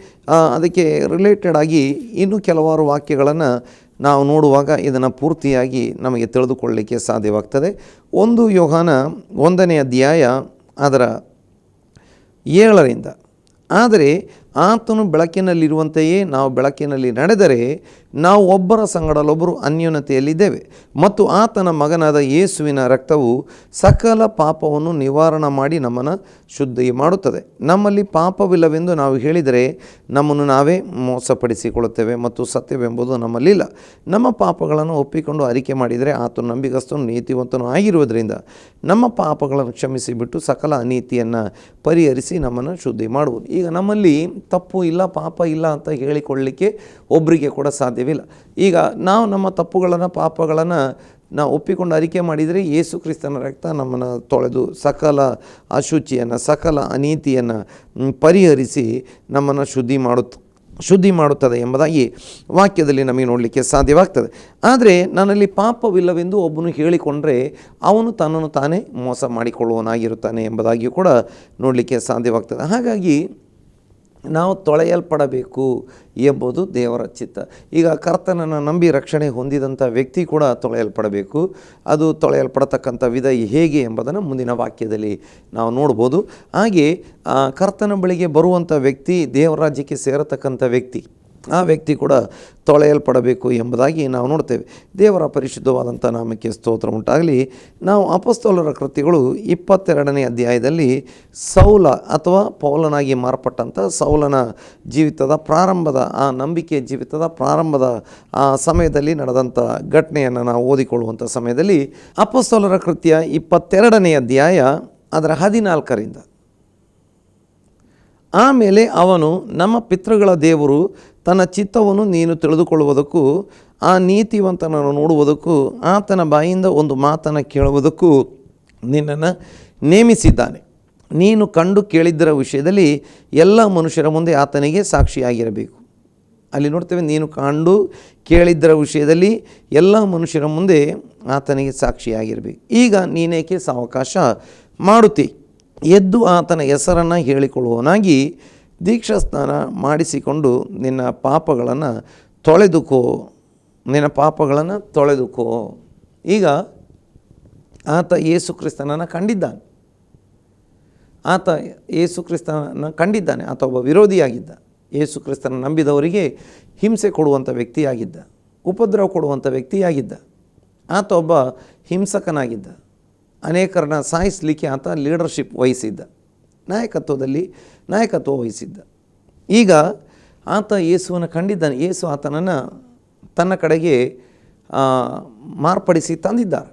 ಅದಕ್ಕೆ ರಿಲೇಟೆಡ್ ಆಗಿ ಇನ್ನೂ ಕೆಲವಾರು ವಾಕ್ಯಗಳನ್ನು ನಾವು ನೋಡುವಾಗ ಇದನ್ನು ಪೂರ್ತಿಯಾಗಿ ನಮಗೆ ತಿಳಿದುಕೊಳ್ಳಲಿಕ್ಕೆ ಸಾಧ್ಯವಾಗ್ತದೆ. ಒಂದು ಯೋಹಾನ ಒಂದನೇ ಅಧ್ಯಾಯ ಅದರ ಏಳರಿಂದ. ಆದರೆ ಆತನು ಬೆಳಕಿನಲ್ಲಿರುವಂತೆಯೇ ನಾವು ಬೆಳಕಿನಲ್ಲಿ ನಡೆದರೆ ನಾವು ಒಬ್ಬರ ಸಂಗಡಲೊಬ್ಬರು ಅನ್ಯೋನ್ಯತೆಯಲ್ಲಿದ್ದೇವೆ. ಮತ್ತು ಆತನ ಮಗನಾದ ಯೇಸುವಿನ ರಕ್ತವು ಸಕಲ ಪಾಪವನ್ನು ನಿವಾರಣೆ ಮಾಡಿ ನಮ್ಮನ್ನು ಶುದ್ಧಿ ಮಾಡುತ್ತದೆ. ನಮ್ಮಲ್ಲಿ ಪಾಪವಿಲ್ಲವೆಂದು ನಾವು ಹೇಳಿದರೆ ನಮ್ಮನ್ನು ನಾವೇ ಮೋಸಪಡಿಸಿಕೊಳ್ಳುತ್ತೇವೆ ಮತ್ತು ಸತ್ಯವೆಂಬುದು ನಮ್ಮಲ್ಲಿಲ್ಲ. ನಮ್ಮ ಪಾಪಗಳನ್ನು ಒಪ್ಪಿಕೊಂಡು ಅರಿಕೆ ಮಾಡಿದರೆ ಆತನು ನಂಬಿಗಸ್ತನು, ನೀತಿವಂತನು ಆಗಿರುವುದರಿಂದ ನಮ್ಮ ಪಾಪಗಳನ್ನು ಕ್ಷಮಿಸಿಬಿಟ್ಟು ಸಕಲ ಅನೀತಿಯನ್ನು ಪರಿಹರಿಸಿ ನಮ್ಮನ್ನು ಶುದ್ಧಿ ಮಾಡುವುದು. ಈಗ ನಮ್ಮಲ್ಲಿ ತಪ್ಪು ಇಲ್ಲ, ಪಾಪ ಇಲ್ಲ ಅಂತ ಹೇಳಿಕೊಳ್ಳಲಿಕ್ಕೆ ಒಬ್ಬರಿಗೆ ಕೂಡ ಸಾಧ್ಯವಿಲ್ಲ ಈಗ ನಾವು ನಮ್ಮ ತಪ್ಪುಗಳನ್ನು, ಪಾಪಗಳನ್ನು ನಾವು ಒಪ್ಪಿಕೊಂಡು ಅರಿಕೆ ಮಾಡಿದರೆ ಯೇಸು ಕ್ರಿಸ್ತನ ರಕ್ತ ನಮ್ಮನ್ನು ತೊಳೆದು ಸಕಲ ಅಶುಚಿಯನ್ನು, ಸಕಲ ಅನೀತಿಯನ್ನು ಪರಿಹರಿಸಿ ನಮ್ಮನ್ನು ಶುದ್ಧಿ ಮಾಡುತ್ತ ಶುದ್ಧಿ ಮಾಡುತ್ತದೆ ಎಂಬುದಾಗಿ ವಾಕ್ಯದಲ್ಲಿ ನಮಗೆ ನೋಡಲಿಕ್ಕೆ ಸಾಧ್ಯವಾಗ್ತದೆ. ಆದರೆ ನನ್ನಲ್ಲಿ ಪಾಪವಿಲ್ಲವೆಂದು ಒಬ್ಬನು ಹೇಳಿಕೊಂಡರೆ ಅವನು ತನ್ನನ್ನು ತಾನೇ ಮೋಸ ಮಾಡಿಕೊಳ್ಳುವನಾಗಿರುತ್ತಾನೆ ಎಂಬುದಾಗಿಯೂ ಕೂಡ ನೋಡಲಿಕ್ಕೆ ಸಾಧ್ಯವಾಗ್ತದೆ. ಹಾಗಾಗಿ ನಾವು ತೊಳೆಯಲ್ಪಡಬೇಕು ಎಂಬುದು ದೇವರ ಚಿತ್ತ. ಈಗ ಕರ್ತನನ್ನು ನಂಬಿ ರಕ್ಷಣೆ ಹೊಂದಿದಂಥ ವ್ಯಕ್ತಿ ಕೂಡ ತೊಳೆಯಲ್ಪಡಬೇಕು. ಅದು ತೊಳೆಯಲ್ಪಡತಕ್ಕಂಥ ವಿಧ ಹೇಗೆ ಎಂಬುದನ್ನು ಮುಂದಿನ ವಾಕ್ಯದಲ್ಲಿ ನಾವು ನೋಡ್ಬೋದು. ಹಾಗೆ ಕರ್ತನ ಬಳಿಗೆ ಬರುವಂಥ ವ್ಯಕ್ತಿ ದೇವರಾಜ್ಯಕ್ಕೆ ಸೇರತಕ್ಕಂಥ ವ್ಯಕ್ತಿ. ಆ ವ್ಯಕ್ತಿ ಕೂಡ ತೊಳೆಯಲ್ಪಡಬೇಕು ಎಂಬುದಾಗಿ ನಾವು ನೋಡ್ತೇವೆ. ದೇವರ ಪರಿಶುದ್ಧವಾದಂಥ ನಾಮಕ್ಕೆ ಸ್ತೋತ್ರ ಉಂಟಾಗಲಿ. ನಾವು ಅಪಸ್ತೋಲರ ಕೃತಿಗಳು ಇಪ್ಪತ್ತೆರಡನೇ ಅಧ್ಯಾಯದಲ್ಲಿ ಸೌಲ ಅಥವಾ ಪೌಲನಾಗಿ ಮಾರ್ಪಟ್ಟಂಥ ಸೌಲನ ಜೀವಿತದ ಪ್ರಾರಂಭದ, ಆ ನಂಬಿಕೆಯ ಜೀವಿತದ ಪ್ರಾರಂಭದ, ಆ ಸಮಯದಲ್ಲಿ ನಡೆದಂಥ ಘಟನೆಯನ್ನು ನಾವು ಓದಿಕೊಳ್ಳುವಂಥ ಸಮಯದಲ್ಲಿ ಅಪಸ್ತೋಲರ ಕೃತ್ಯ ಇಪ್ಪತ್ತೆರಡನೇ ಅಧ್ಯಾಯ ಅದರ ಹದಿನಾಲ್ಕರಿಂದ. ಆಮೇಲೆ ಅವನು ನಮ್ಮ ಪಿತೃಗಳ ದೇವರು ತನ್ನ ಚಿತ್ತವನ್ನು ನೀನು ತಿಳಿದುಕೊಳ್ಳುವುದಕ್ಕೂ, ಆ ನೀತಿವಂತನನ್ನು ನೋಡುವುದಕ್ಕೂ, ಆತನ ಬಾಯಿಂದ ಒಂದು ಮಾತನ್ನು ಕೇಳುವುದಕ್ಕೂ ನಿನ್ನನ್ನು ನೇಮಿಸಿದ್ದಾನೆ. ನೀನು ಕಂಡು ಕೇಳಿದ್ದರ ವಿಷಯದಲ್ಲಿ ಎಲ್ಲ ಮನುಷ್ಯರ ಮುಂದೆ ಆತನಿಗೆ ಸಾಕ್ಷಿಯಾಗಿರಬೇಕು. ಅಲ್ಲಿ ನೋಡ್ತೇವೆ, ನೀನು ಕಂಡು ಕೇಳಿದ್ದರ ವಿಷಯದಲ್ಲಿ ಎಲ್ಲ ಮನುಷ್ಯರ ಮುಂದೆ ಆತನಿಗೆ ಸಾಕ್ಷಿಯಾಗಿರಬೇಕು. ಈಗ ನೀನೇಕೆ ಸಾವಕಾಶ ಮಾಡುತ್ತಿ? ಎದ್ದು ಆತನ ಹೆಸರನ್ನು ಹೇಳಿಕೊಳ್ಳುವನಾಗಿ ದೀಕ್ಷಾಸ್ನಾನ ಮಾಡಿಸಿಕೊಂಡು ನಿನ್ನ ಪಾಪಗಳನ್ನು ತೊಳೆದುಕೋ, ನಿನ್ನ ಪಾಪಗಳನ್ನು ತೊಳೆದುಕೋ. ಈಗ ಆತ ಯೇಸು ಕ್ರಿಸ್ತನನ್ನು ಕಂಡಿದ್ದಾನೆ. ಆತ ಯೇಸು ಕ್ರಿಸ್ತನನ್ನು ಕಂಡಿದ್ದಾನೆ. ಆತ ಒಬ್ಬ ವಿರೋಧಿಯಾಗಿದ್ದ. ಯೇಸು ಕ್ರಿಸ್ತನ ನಂಬಿದವರಿಗೆ ಹಿಂಸೆ ಕೊಡುವಂಥ ವ್ಯಕ್ತಿಯಾಗಿದ್ದ. ಉಪದ್ರವ ಕೊಡುವಂಥ ವ್ಯಕ್ತಿಯಾಗಿದ್ದ. ಆತ ಒಬ್ಬ ಹಿಂಸಕನಾಗಿದ್ದ. ಅನೇಕರನ್ನ ಸಾಯಿಸಲಿಕ್ಕೆ ಆತ ಲೀಡರ್ಶಿಪ್ ವಹಿಸಿದ್ದ. ನಾಯಕತ್ವದಲ್ಲಿ ನಾಯಕತ್ವ ವಹಿಸಿದ್ದ ಈಗ ಆತ ಯೇಸುವನ್ನು ಕಂಡಿದ್ದಾನೆ. ಯೇಸು ಆತನನ್ನು ತನ್ನ ಕಡೆಗೆ ಮಾರ್ಪಡಿಸಿ ತಂದಿದ್ದಾರೆ.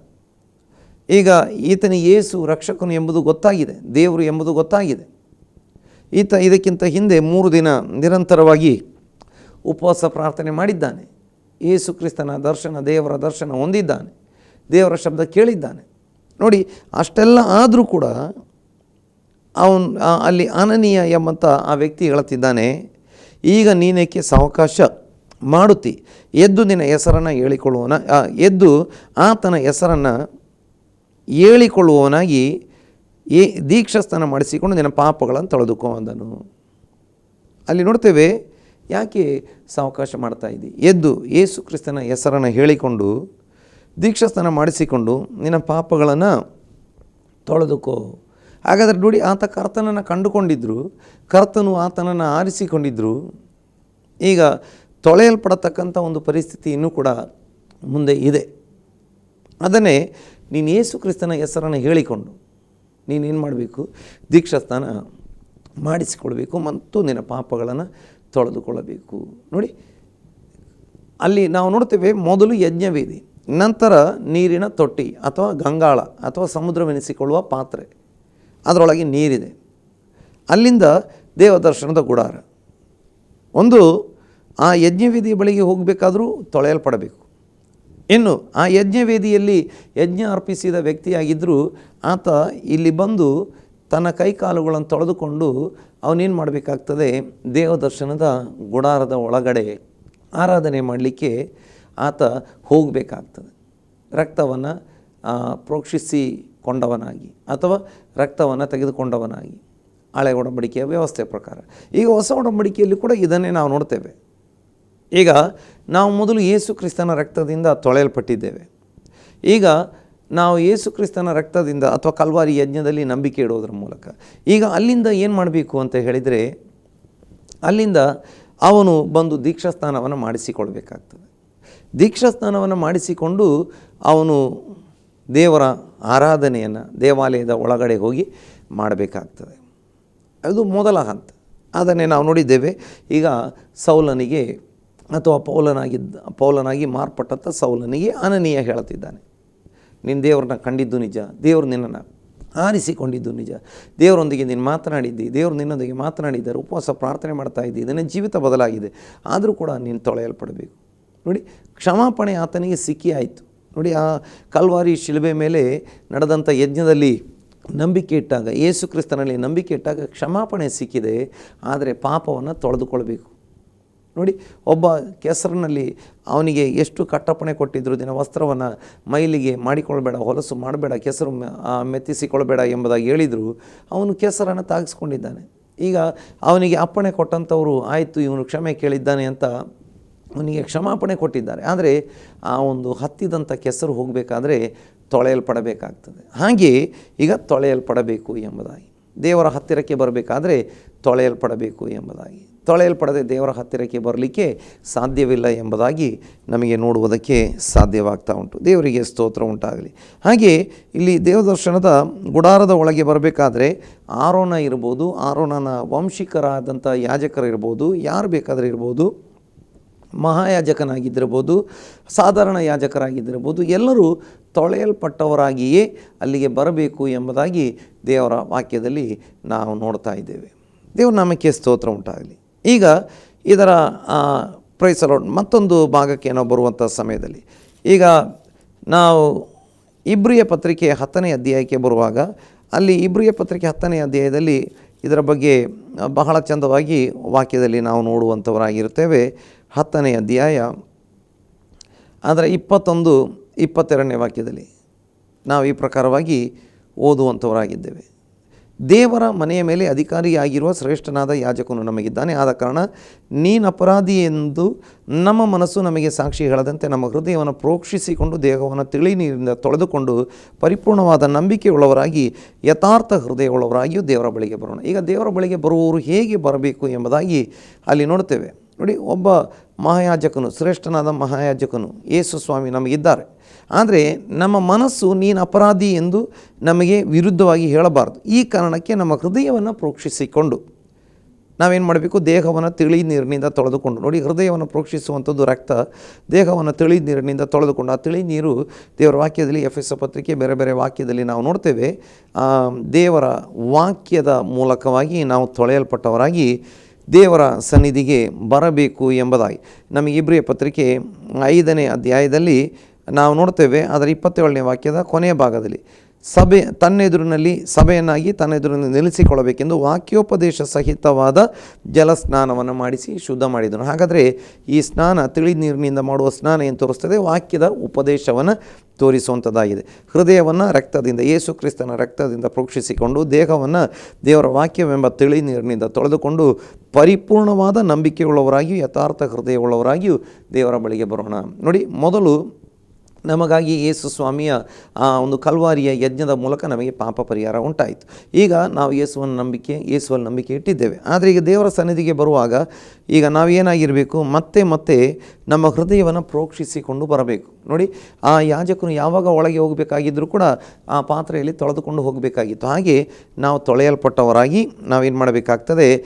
ಈಗ ಈತನ ಯೇಸು ರಕ್ಷಕನು ಎಂಬುದು ಗೊತ್ತಾಗಿದೆ, ದೇವರು ಎಂಬುದು ಗೊತ್ತಾಗಿದೆ. ಈತ ಇದಕ್ಕಿಂತ ಹಿಂದೆ ಮೂರು ದಿನ ನಿರಂತರವಾಗಿ ಉಪವಾಸ ಪ್ರಾರ್ಥನೆ ಮಾಡಿದ್ದಾನೆ. ಯೇಸು ಕ್ರಿಸ್ತನ ದರ್ಶನ, ದೇವರ ದರ್ಶನ ಹೊಂದಿದ್ದಾನೆ. ದೇವರ ಶಬ್ದ ಕೇಳಿದ್ದಾನೆ. ನೋಡಿ, ಅಷ್ಟೆಲ್ಲ ಆದರೂ ಕೂಡ ಅವನು ಅಲ್ಲಿ ಅನನೀಯ ಎಂಬಂಥ ಆ ವ್ಯಕ್ತಿ ಹೇಳುತ್ತಿದ್ದಾನೆ, ಈಗ ನೀನೇಕೆ ಸಾವಕಾಶ ಮಾಡುತ್ತಿ? ಎದ್ದು ನಿನ್ನ ಹೆಸರನ್ನು ಹೇಳಿಕೊಳ್ಳುವನ ಎದ್ದು ಆತನ ಹೆಸರನ್ನು ಹೇಳಿಕೊಳ್ಳುವವನಾಗಿ ಏ ದೀಕ್ಷಾಸ್ಥಾನ ಮಾಡಿಸಿಕೊಂಡು ನಿನ್ನ ಪಾಪಗಳನ್ನು ತೊಳೆದುಕೋ ಅಂದನು. ಅಲ್ಲಿ ನೋಡ್ತೇವೆ, ಯಾಕೆ ಸಾವಕಾಶ ಮಾಡ್ತಾ ಇದ್ದಿ? ಎದ್ದು ಯೇಸು ಕ್ರಿಸ್ತನ ಹೆಸರನ್ನು ಹೇಳಿಕೊಂಡು ದೀಕ್ಷಾಸ್ಥಾನ ಮಾಡಿಸಿಕೊಂಡು ನಿನ್ನ ಪಾಪಗಳನ್ನು ತೊಳೆದುಕೋ. ಹಾಗಾದರೆ ನೋಡಿ, ಆತ ಕರ್ತನನ್ನು ಕಂಡುಕೊಂಡಿದ್ದರು ಕರ್ತನು ಆತನನ್ನು ಆರಿಸಿಕೊಂಡಿದ್ದರು ಈಗ ತೊಳೆಯಲ್ಪಡತಕ್ಕಂಥ ಒಂದು ಪರಿಸ್ಥಿತಿ ಇನ್ನೂ ಕೂಡ ಮುಂದೆ ಇದೆ. ಅದನ್ನೇ ನೀನು ಯೇಸು ಕ್ರಿಸ್ತನ ಹೆಸರನ್ನು ಹೇಳಿಕೊಂಡು ನೀನೇನು ಮಾಡಬೇಕು? ದೀಕ್ಷಾಸ್ನಾನ ಮಾಡಿಸಿಕೊಳ್ಬೇಕು ಮತ್ತು ನಿನ್ನ ಪಾಪಗಳನ್ನು ತೊಳೆದುಕೊಳ್ಳಬೇಕು. ನೋಡಿ, ಅಲ್ಲಿ ನಾವು ನೋಡ್ತೇವೆ ಮೊದಲು ಯಜ್ಞವೇದಿ, ನಂತರ ನೀರಿನ ತೊಟ್ಟಿ ಅಥವಾ ಗಂಗಾಳ ಅಥವಾ ಸಮುದ್ರವೆನಿಸಿಕೊಳ್ಳುವ ಪಾತ್ರೆ. ಅದರೊಳಗೆ ನೀರಿದೆ. ಅಲ್ಲಿಂದ ದೇವದರ್ಶನದ ಗುಡಾರ. ಒಂದು, ಆ ಯಜ್ಞವೇದಿ ಬಳಿಗೆ ಹೋಗಬೇಕಾದರೂ ತೊಳೆಯಲ್ಪಡಬೇಕು. ಇನ್ನು, ಆ ಯಜ್ಞವೇದಿಯಲ್ಲಿ ಯಜ್ಞ ಅರ್ಪಿಸಿದ ವ್ಯಕ್ತಿಯಾಗಿದ್ದರೂ ಆತ ಇಲ್ಲಿ ಬಂದು ತನ್ನ ಕೈಕಾಲುಗಳನ್ನು ತೊಳೆದುಕೊಂಡು ಅವನೇನು ಮಾಡಬೇಕಾಗ್ತದೆ? ದೇವದರ್ಶನದ ಗುಡಾರದ ಒಳಗಡೆ ಆರಾಧನೆ ಮಾಡಲಿಕ್ಕೆ ಆತ ಹೋಗಬೇಕಾಗ್ತದೆ. ರಕ್ತವನ್ನು ಪ್ರೋಕ್ಷಿಸಿಕೊಂಡವನಾಗಿ ಅಥವಾ ರಕ್ತವನ್ನು ತೆಗೆದುಕೊಂಡವನಾಗಿ. ಹಳೆ ಒಡಂಬಡಿಕೆಯ ವ್ಯವಸ್ಥೆ ಪ್ರಕಾರ. ಈಗ ಹೊಸ ಒಡಂಬಡಿಕೆಯಲ್ಲಿ ಕೂಡ ಇದನ್ನೇ ನಾವು ನೋಡ್ತೇವೆ. ಈಗ ನಾವು ಮೊದಲು ಯೇಸು ಕ್ರಿಸ್ತನ ರಕ್ತದಿಂದ ತೊಳೆಯಲ್ಪಟ್ಟಿದ್ದೇವೆ. ಈಗ ನಾವು ಯೇಸು ಕ್ರಿಸ್ತನ ರಕ್ತದಿಂದ ಅಥವಾ ಕಲ್ವಾರಿ ಯಜ್ಞದಲ್ಲಿ ನಂಬಿಕೆ ಇಡೋದ್ರ ಮೂಲಕ. ಈಗ ಅಲ್ಲಿಂದ ಏನು ಮಾಡಬೇಕು ಅಂತ ಹೇಳಿದರೆ, ಅಲ್ಲಿಂದ ಅವನು ಬಂದು ದೀಕ್ಷಾಸ್ನಾನವನ್ನು ಮಾಡಿಸಿಕೊಳ್ಬೇಕಾಗ್ತದೆ. ದೀಕ್ಷಾಸ್ನಾನವನ್ನು ಮಾಡಿಸಿಕೊಂಡು ಅವನು ದೇವರ ಆರಾಧನೆಯನ್ನು ದೇವಾಲಯದ ಒಳಗಡೆ ಹೋಗಿ ಮಾಡಬೇಕಾಗ್ತದೆ. ಅದು ಮೊದಲ ಹಂತ. ಅದನ್ನೇ ನಾವು ನೋಡಿದ್ದೇವೆ. ಈಗ ಸೌಲನಿಗೆ ಅಥವಾ ಪೌಲನಾಗಿದ್ದ, ಪೌಲನಾಗಿ ಮಾರ್ಪಟ್ಟಂಥ ಸೌಲನಿಗೆ ಅನನೀಯ ಹೇಳುತ್ತಿದ್ದಾನೆ. ನಿನ್ನ ದೇವ್ರನ್ನ ಕಂಡಿದ್ದು ನಿಜ, ದೇವರು ನಿನ್ನನ್ನು ಆರಿಸಿಕೊಂಡಿದ್ದು ನಿಜ. ದೇವರೊಂದಿಗೆ ನೀನು ಮಾತನಾಡಿದ್ದಿ, ದೇವರು ನಿನ್ನೊಂದಿಗೆ ಮಾತನಾಡಿದ್ದಾರೆ, ಉಪವಾಸ, ಪ್ರಾರ್ಥನೆ ಮಾಡ್ತಾ ಇದ್ದಿ, ನಿನ್ನ ಜೀವಿತ ಬದಲಾಗಿದೆ. ಆದರೂ ಕೂಡ ನೀನು ತೊಳೆಯಲ್ಪಡಬೇಕು. ನೋಡಿ, ಕ್ಷಮಾಪಣೆ ಆತನಿಗೆ ಸಿಕ್ಕಿ ಆಯಿತು ನೋಡಿ, ಆ ಕಲ್ವಾರಿ ಶಿಲುಬೆ ಮೇಲೆ ನಡೆದಂಥ ಯಜ್ಞದಲ್ಲಿ ನಂಬಿಕೆ ಇಟ್ಟಾಗ, ಯೇಸು ಕ್ರಿಸ್ತನಲ್ಲಿ ನಂಬಿಕೆ ಇಟ್ಟಾಗ ಕ್ಷಮಾಪಣೆ ಸಿಕ್ಕಿದೆ. ಆದರೆ ಪಾಪವನ್ನು ತೊಳೆದುಕೊಳ್ಬೇಕು. ನೋಡಿ, ಒಬ್ಬ ಕೆಸರಿನಲ್ಲಿ ಅವನಿಗೆ ಎಷ್ಟು ಕಟ್ಟಪ್ಪಣೆ ಕೊಟ್ಟಿದ್ದರು ದಿನ ವಸ್ತ್ರವನ್ನು ಮೈಲಿಗೆ ಮಾಡಿಕೊಳ್ಬೇಡ, ಹೊಲಸು ಮಾಡಬೇಡ, ಕೆಸರು ಮೆತ್ತಿಸಿಕೊಳ್ಬೇಡ ಎಂಬುದಾಗಿ ಹೇಳಿದರು. ಅವನು ಕೆಸರನ್ನು ತಾಗಿಸ್ಕೊಂಡಿದ್ದಾನೆ. ಈಗ ಅವನಿಗೆ ಅಪ್ಪಣೆ ಕೊಟ್ಟಂಥವರು ಆಯಿತು, ಇವನು ಕ್ಷಮೆ ಕೇಳಿದ್ದಾನೆ ಅಂತ ಅವನಿಗೆ ಕ್ಷಮಾಪಣೆ ಕೊಟ್ಟಿದ್ದಾರೆ. ಆದರೆ ಆ ಒಂದು ಹತ್ತಿದಂಥ ಕೆಸರು ಹೋಗಬೇಕಾದ್ರೆ ತೊಳೆಯಲ್ಪಡಬೇಕಾಗ್ತದೆ. ಹಾಗೆ ಈಗ ತೊಳೆಯಲ್ಪಡಬೇಕು ಎಂಬುದಾಗಿ. ದೇವರ ಹತ್ತಿರಕ್ಕೆ ಬರಬೇಕಾದ್ರೆ ತೊಳೆಯಲ್ಪಡಬೇಕು ಎಂಬುದಾಗಿ. ತೊಳೆಯಲ್ಪಡದೆ ದೇವರ ಹತ್ತಿರಕ್ಕೆ ಬರಲಿಕ್ಕೆ ಸಾಧ್ಯವಿಲ್ಲ ಎಂಬುದಾಗಿ ನಮಗೆ ನೋಡುವುದಕ್ಕೆ ಸಾಧ್ಯವಾಗ್ತಾ ಉಂಟು. ದೇವರಿಗೆ ಸ್ತೋತ್ರ ಉಂಟಾಗಲಿ. ಹಾಗೆ ಇಲ್ಲಿ ದೇವದರ್ಶನದ ಗುಡಾರದ ಒಳಗೆ ಬರಬೇಕಾದ್ರೆ ಆರೋನ ಇರ್ಬೋದು, ಆರೋನನ ವಂಶಿಕರಾದಂಥ ಯಾಜಕರಿರ್ಬೋದು, ಯಾರು ಬೇಕಾದರೆ ಇರ್ಬೋದು ಮಹಾಯಾಜಕನಾಗಿದ್ದಿರ್ಬೋದು ಸಾಧಾರಣ ಯಾಜಕರಾಗಿದ್ದಿರಬಹುದು, ಎಲ್ಲರೂ ತೊಳೆಯಲ್ಪಟ್ಟವರಾಗಿಯೇ ಅಲ್ಲಿಗೆ ಬರಬೇಕು ಎಂಬುದಾಗಿ ದೇವರ ವಾಕ್ಯದಲ್ಲಿ ನಾವು ನೋಡ್ತಾ ಇದ್ದೇವೆ. ದೇವ್ರ ನಾಮಕ್ಕೆ ಸ್ತೋತ್ರ ಉಂಟಾಗಲಿ. ಈಗ ಇದರ ಪ್ರೈಸಲೋ ಮತ್ತೊಂದು ಭಾಗಕ್ಕೆ ನಾವು ಬರುವಂಥ ಸಮಯದಲ್ಲಿ. ಈಗ ನಾವು ಇಬ್ರಿಯ ಪತ್ರಿಕೆ ಹತ್ತನೇ ಅಧ್ಯಾಯಕ್ಕೆ ಬರುವಾಗ, ಅಲ್ಲಿ ಇಬ್ರಿಯ ಪತ್ರಿಕೆ ಹತ್ತನೇ ಅಧ್ಯಾಯದಲ್ಲಿ ಇದರ ಬಗ್ಗೆ ಬಹಳ ಚಂದವಾಗಿ ವಾಕ್ಯದಲ್ಲಿ ನಾವು ನೋಡುವಂಥವರಾಗಿರುತ್ತೇವೆ. ಹತ್ತನೇ ಅಧ್ಯಾಯ, ಅದರ ಇಪ್ಪತ್ತೊಂದು, ಇಪ್ಪತ್ತೆರಡನೇ ವಾಕ್ಯದಲ್ಲಿ ನಾವು ಈ ಪ್ರಕಾರವಾಗಿ ಓದುವಂಥವರಾಗಿದ್ದೇವೆ. ದೇವರ ಮನೆಯ ಮೇಲೆ ಅಧಿಕಾರಿಯಾಗಿರುವ ಶ್ರೇಷ್ಠನಾದ ಯಾಜಕನು ನಮಗಿದ್ದಾನೆ. ಆದ ಕಾರಣ ನೀನು ಅಪರಾಧಿ ಎಂದು ನಮ್ಮ ಮನಸ್ಸು ನಮಗೆ ಸಾಕ್ಷಿ ಹೇಳದಂತೆ ನಮ್ಮ ಹೃದಯವನ್ನು ಪ್ರೋಕ್ಷಿಸಿಕೊಂಡು ದೇಹವನ್ನು ತಿಳಿ ನೀರಿಂದ ತೊಳೆದುಕೊಂಡು ಪರಿಪೂರ್ಣವಾದ ನಂಬಿಕೆಯುಳ್ಳವರಾಗಿ, ಯಥಾರ್ಥ ಹೃದಯವುಳ್ಳವರಾಗಿಯೂ ದೇವರ ಬಳಿಗೆ ಬರೋಣ. ಈಗ ದೇವರ ಬಳಿಗೆ ಬರುವವರು ಹೇಗೆ ಬರಬೇಕು ಎಂಬುದಾಗಿ ಅಲ್ಲಿ ನೋಡ್ತೇವೆ ನೋಡಿ, ಒಬ್ಬ ಮಹಾಯಾಜಕನು, ಶ್ರೇಷ್ಠನಾದ ಮಹಾಯಾಜಕನು ಯೇಸು ಸ್ವಾಮಿ ನಮಗಿದ್ದಾರೆ. ಆದರೆ ನಮ್ಮ ಮನಸ್ಸು ನೀನು ಅಪರಾಧಿ ಎಂದು ನಮಗೆ ವಿರುದ್ಧವಾಗಿ ಹೇಳಬಾರ್ದು. ಈ ಕಾರಣಕ್ಕೆ ನಮ್ಮ ಹೃದಯವನ್ನು ಪ್ರೋಕ್ಷಿಸಿಕೊಂಡು, ನಾವೇನು ಮಾಡಬೇಕು? ದೇಹವನ್ನು ತಿಳಿ ನೀರಿನಿಂದ ತೊಳೆದುಕೊಂಡು, ನೋಡಿ ಹೃದಯವನ್ನು ಪ್ರೋಕ್ಷಿಸುವಂಥದ್ದು ರಕ್ತ, ದೇಹವನ್ನು ತಿಳಿ ನೀರಿನಿಂದ ತೊಳೆದುಕೊಂಡು, ಆ ತಿಳಿ ನೀರು ದೇವರ ವಾಕ್ಯದಲ್ಲಿ ಎಫ್ ಎಸ್ ಪತ್ರಿಕೆ ಬೇರೆ ಬೇರೆ ವಾಕ್ಯದಲ್ಲಿ ನಾವು ನೋಡ್ತೇವೆ. ದೇವರ ವಾಕ್ಯದ ಮೂಲಕವಾಗಿ ನಾವು ತೊಳೆಯಲ್ಪಟ್ಟವರಾಗಿ ದೇವರ ಸನ್ನಿಧಿಗೆ ಬರಬೇಕು ಎಂಬುದಾಗಿ. ನಮಗೆ ಇಬ್ರಿಯ ಪತ್ರಿಕೆ ಐದನೇ ಅಧ್ಯಾಯದಲ್ಲಿ ನಾವು ನೋಡ್ತೇವೆ ಅದರ ಇಪ್ಪತ್ತೇಳನೇ ವಾಕ್ಯದ ಕೊನೆಯ ಭಾಗದಲ್ಲಿ. ಸಭೆ ತನ್ನೆದುರಿನಲ್ಲಿ ಸಭೆಯನ್ನಾಗಿ ತನ್ನೆದುರಿನಲ್ಲಿ ನಿಲ್ಲಿಸಿಕೊಳ್ಳಬೇಕೆಂದು ವಾಕ್ಯೋಪದೇಶ ಸಹಿತವಾದ ಜಲಸ್ನಾನವನ್ನು ಮಾಡಿಸಿ ಶುದ್ಧ ಮಾಡಿದನು. ಹಾಗಾದರೆ ಈ ಸ್ನಾನ ತಿಳಿ ನೀರಿನಿಂದ ಮಾಡುವ ಸ್ನಾನ ಏನು ತೋರಿಸ್ತದೆ? ವಾಕ್ಯದ ಉಪದೇಶವನ್ನು ತೋರಿಸುವಂಥದ್ದಾಗಿದೆ. ಹೃದಯವನ್ನು ರಕ್ತದಿಂದ, ಯೇಸು ಕ್ರಿಸ್ತನ ರಕ್ತದಿಂದ ಪ್ರೋಕ್ಷಿಸಿಕೊಂಡು, ದೇಹವನ್ನು ದೇವರ ವಾಕ್ಯವೆಂಬ ತಿಳಿ ನೀರಿನಿಂದ ತೊಳೆದುಕೊಂಡು, ಪರಿಪೂರ್ಣವಾದ ನಂಬಿಕೆಯುಳ್ಳವರಾಗಿಯೂ, ಯಥಾರ್ಥ ಹೃದಯವುಳ್ಳವರಾಗಿಯೂ ದೇವರ ಬಳಿಗೆ ಬರೋಣ. ನೋಡಿ, ಮೊದಲು ನಮಗಾಗಿ ಯೇಸು ಸ್ವಾಮಿಯ, ಆ, ಒಂದು ಕಲ್ವಾರಿಯ ಯಜ್ಞದ ಮೂಲಕ ನಮಗೆ ಪಾಪ ಪರಿಹಾರ ಉಂಟಾಯಿತು. ಈಗ ನಾವು ಯೇಸುವನ್ನು ನಂಬಿಕೆ ಯೇಸುವಲ್ಲಿ ನಂಬಿಕೆ ಇಟ್ಟಿದ್ದೇವೆ. ಆದರೆ ಈಗ ದೇವರ ಸನ್ನಿಧಿಗೆ ಬರುವಾಗ ಈಗ ನಾವೇನಾಗಿರಬೇಕು? ಮತ್ತೆ ಮತ್ತೆ ನಮ್ಮ ಹೃದಯವನ್ನು ಪ್ರೋಕ್ಷಿಸಿಕೊಂಡು ಬರಬೇಕು. ನೋಡಿ, ಆ ಯಾಜಕನು ಯಾವಾಗ ಒಳಗೆ ಹೋಗಬೇಕಾಗಿದ್ದರೂ ಕೂಡ ಆ ಪಾತ್ರೆಯಲ್ಲಿ ತೊಳೆದುಕೊಂಡು ಹೋಗಬೇಕಾಗಿತ್ತು. ಹಾಗೆ ನಾವು ತೊಳೆಯಲ್ಪಟ್ಟವರಾಗಿ ನಾವೇನು ಮಾಡಬೇಕಾಗ್ತದೆ?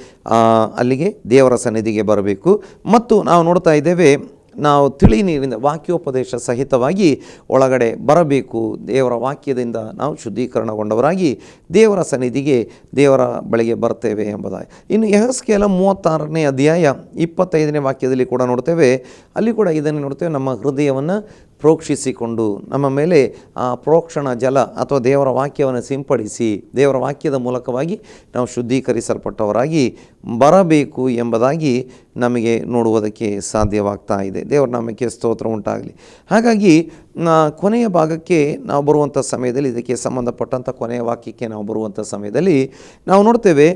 ಅಲ್ಲಿಗೆ ದೇವರ ಸನ್ನಿಧಿಗೆ ಬರಬೇಕು. ಮತ್ತು ನಾವು ನೋಡ್ತಾ ಇದ್ದೇವೆ ನಾವು ತಿಳಿ ನೀರಿನ ವಾಕ್ಯೋಪದೇಶ ಸಹಿತವಾಗಿ ಒಳಗಡೆ ಬರಬೇಕು. ದೇವರ ವಾಕ್ಯದಿಂದ ನಾವು ಶುದ್ಧೀಕರಣಗೊಂಡವರಾಗಿ ದೇವರ ಸನ್ನಿಧಿಗೆ ದೇವರ ಬಳಿಗೆ ಬರ್ತೇವೆ ಎಂಬುದಾಗಿ. ಇನ್ನು ಯಹಸ್ಕೇಲ ಮೂವತ್ತಾರನೇ ಅಧ್ಯಾಯ ಇಪ್ಪತ್ತೈದನೇ ವಾಕ್ಯದಲ್ಲಿ ಕೂಡ ನೋಡ್ತೇವೆ. ಅಲ್ಲಿ ಕೂಡ ಇದನ್ನು ನೋಡ್ತೇವೆ. ನಮ್ಮ ಹೃದಯವನ್ನು ಪ್ರೋಕ್ಷಿಸಿಕೊಂಡು ನಮ್ಮ ಮೇಲೆ ಆ ಪ್ರೋಕ್ಷಣ ಜಲ ಅಥವಾ ದೇವರ ವಾಕ್ಯವನ್ನು ಸಿಂಪಡಿಸಿ ದೇವರ ವಾಕ್ಯದ ಮೂಲಕವಾಗಿ ನಾವು ಶುದ್ಧೀಕರಿಸಲ್ಪಟ್ಟವರಾಗಿ ಬರಬೇಕು ಎಂಬುದಾಗಿ ನಮಗೆ ನೋಡುವುದಕ್ಕೆ ಸಾಧ್ಯವಾಗ್ತಾ ಇದೆ. ದೇವರ ನಾಮಕ್ಕೆ ಸ್ತೋತ್ರ ಉಂಟಾಗಲಿ. ಹಾಗಾಗಿ ಕೊನೆಯ ಭಾಗಕ್ಕೆ ನಾವು ಬರುವಂಥ ಸಮಯದಲ್ಲಿ, ಇದಕ್ಕೆ ಸಂಬಂಧಪಟ್ಟಂಥ ಕೊನೆಯ ವಾಕ್ಯಕ್ಕೆ ನಾವು ಬರುವಂಥ ಸಮಯದಲ್ಲಿ ನಾವು ನೋಡ್ತೇವೆ,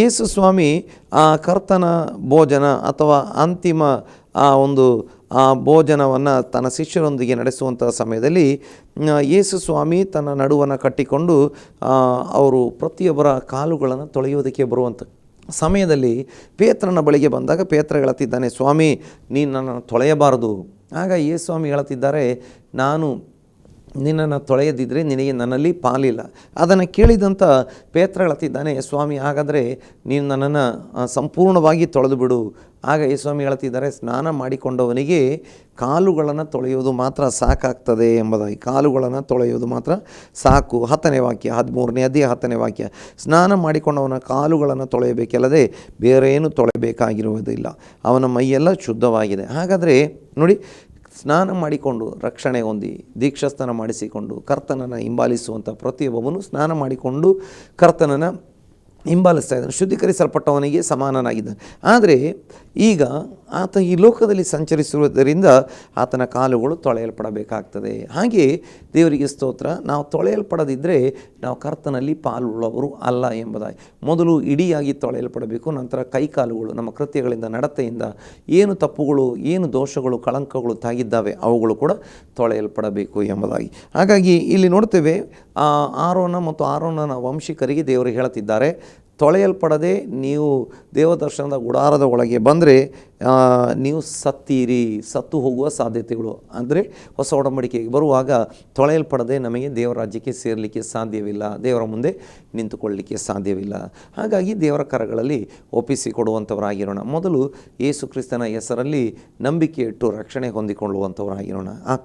ಯೇಸು ಸ್ವಾಮಿ ಆ ಕರ್ತನ ಭೋಜನ ಅಥವಾ ಅಂತಿಮ ಆ ಒಂದು ಭೋಜನವನ್ನು ತನ್ನ ಶಿಷ್ಯರೊಂದಿಗೆ ನಡೆಸುವಂಥ ಸಮಯದಲ್ಲಿ ಯೇಸು ಸ್ವಾಮಿ ತನ್ನ ನಡುವನ್ನು ಕಟ್ಟಿಕೊಂಡು ಅವರು ಪ್ರತಿಯೊಬ್ಬರ ಕಾಲುಗಳನ್ನು ತೊಳೆಯೋದಕ್ಕೆ ಬರುವಂಥ ಸಮಯದಲ್ಲಿ ಪೇತ್ರನ ಬಳಿಗೆ ಬಂದಾಗ ಪೇತ್ರ ಹೇಳುತ್ತಿದ್ದಾನೆ, ಸ್ವಾಮಿ, ನೀನು ನನ್ನನ್ನು ತೊಳೆಯಬಾರದು. ಆಗ ಯೇಸು ಸ್ವಾಮಿ ಹೇಳುತ್ತಿದ್ದಾರೆ, ನಾನು ನಿನ್ನನ್ನು ತೊಳೆಯದಿದ್ದರೆ ನಿನಗೆ ನನ್ನಲ್ಲಿ ಪಾಲಿಲ್ಲ. ಅದನ್ನು ಕೇಳಿದಂಥ ಪೇತ್ರ ಹೇಳುತ್ತಿದ್ದಾನೆ ಸ್ವಾಮಿ, ಹಾಗಾದರೆ ನೀನು ನನ್ನನ್ನು ಸಂಪೂರ್ಣವಾಗಿ ತೊಳೆದು ಬಿಡು. ಆಗ ಯೇಸ್ವಾಮಿ ಹೇಳ್ತಿದ್ದಾರೆ, ಸ್ನಾನ ಮಾಡಿಕೊಂಡವನಿಗೆ ಕಾಲುಗಳನ್ನು ತೊಳೆಯೋದು ಮಾತ್ರ ಸಾಕಾಗ್ತದೆ ಎಂಬುದಾಗಿ. ಕಾಲುಗಳನ್ನು ತೊಳೆಯೋದು ಮಾತ್ರ ಸಾಕು. ಹತ್ತನೇ ವಾಕ್ಯ, ಹದಿಮೂರನೇ ಅದೇ ಹತ್ತನೇ ವಾಕ್ಯ, ಸ್ನಾನ ಮಾಡಿಕೊಂಡವನ ಕಾಲುಗಳನ್ನು ತೊಳೆಯಬೇಕಲ್ಲದೆ ಬೇರೆ ಏನು ತೊಳೆಯಬೇಕಾಗಿರುವುದಿಲ್ಲ. ಅವನ ಮೈಯೆಲ್ಲ ಶುದ್ಧವಾಗಿದೆ. ಹಾಗಾದರೆ ನೋಡಿ ಸ್ನಾನ ಮಾಡಿಕೊಂಡು ರಕ್ಷಣೆ ಹೊಂದಿ, ದೀಕ್ಷಾಸ್ನಾನ ಮಾಡಿಸಿಕೊಂಡು ಕರ್ತನನ್ನು ಹಿಂಬಾಲಿಸುವಂಥ ಪ್ರತಿಯೊಬ್ಬನು ಸ್ನಾನ ಮಾಡಿಕೊಂಡು ಕರ್ತನನ್ನು ಹಿಂಬಾಲಿಸ್ತಾ ಇದ್ದಾನೆ. ಶುದ್ಧೀಕರಿಸಲ್ಪಟ್ಟವನಿಗೆ ಸಮಾನನಾಗಿದ್ದಾನೆ. ಆದರೆ ಈಗ ಆತ ಈ ಲೋಕದಲ್ಲಿ ಸಂಚರಿಸುವುದರಿಂದ ಆತನ ಕಾಲುಗಳು ತೊಳೆಯಲ್ಪಡಬೇಕಾಗ್ತದೆ. ಹಾಗೆಯೇ ದೇವರಿಗೆ ಸ್ತೋತ್ರ, ನಾವು ತೊಳೆಯಲ್ಪಡದಿದ್ದರೆ ನಾವು ಕರ್ತನಲ್ಲಿ ಪಾಲುಳ್ಳವರು ಅಲ್ಲ ಎಂಬುದಾಗಿ. ಮೊದಲು ಇಡಿಯಾಗಿ ತೊಳೆಯಲ್ಪಡಬೇಕು, ನಂತರ ಕೈಕಾಲುಗಳು, ನಮ್ಮ ಕೃತ್ಯಗಳಿಂದ, ನಡತೆಯಿಂದ ಏನು ತಪ್ಪುಗಳು, ಏನು ದೋಷಗಳು, ಕಳಂಕಗಳು ತಾಗಿದ್ದಾವೆ, ಅವುಗಳು ಕೂಡ ತೊಳೆಯಲ್ಪಡಬೇಕು ಎಂಬುದಾಗಿ. ಹಾಗಾಗಿ ಇಲ್ಲಿ ನೋಡ್ತೇವೆ ಆರೋನ ಮತ್ತು ಆರೋನನ ವಂಶಿಕರಿಗೆ ದೇವರು ಹೇಳುತ್ತಿದ್ದಾರೆ ತೊಳೆಯಲ್ಪಡದೆ ನೀವು ದೇವದರ್ಶನದ ಗುಡಾರದ ಒಳಗೆ ಬಂದರೆ ನೀವು ಸತ್ತೀರಿ, ಸತ್ತು ಹೋಗುವ ಸಾಧ್ಯತೆಗಳು. ಅಂದರೆ ಹೊಸ ಒಡಂಬಡಿಕೆಗೆ ಬರುವಾಗ ತೊಳೆಯಲ್ಪಡದೆ ನಮಗೆ ದೇವರ ರಾಜ್ಯಕ್ಕೆ ಸೇರಲಿಕ್ಕೆ ಸಾಧ್ಯವಿಲ್ಲ, ದೇವರ ಮುಂದೆ ನಿಂತುಕೊಳ್ಳಲಿಕ್ಕೆ ಸಾಧ್ಯವಿಲ್ಲ. ಹಾಗಾಗಿ ದೇವರ ಕರಗಳಲ್ಲಿ ಒಪ್ಪಿಸಿಕೊಡುವಂಥವರಾಗಿರೋಣ ಮೊದಲು ಯೇಸು ಕ್ರಿಸ್ತನ ಹೆಸರಲ್ಲಿ ನಂಬಿಕೆ ಇಟ್ಟು ರಕ್ಷಣೆ ಹೊಂದಿಕೊಳ್ಳುವಂಥವರಾಗಿರೋಣ. ಆ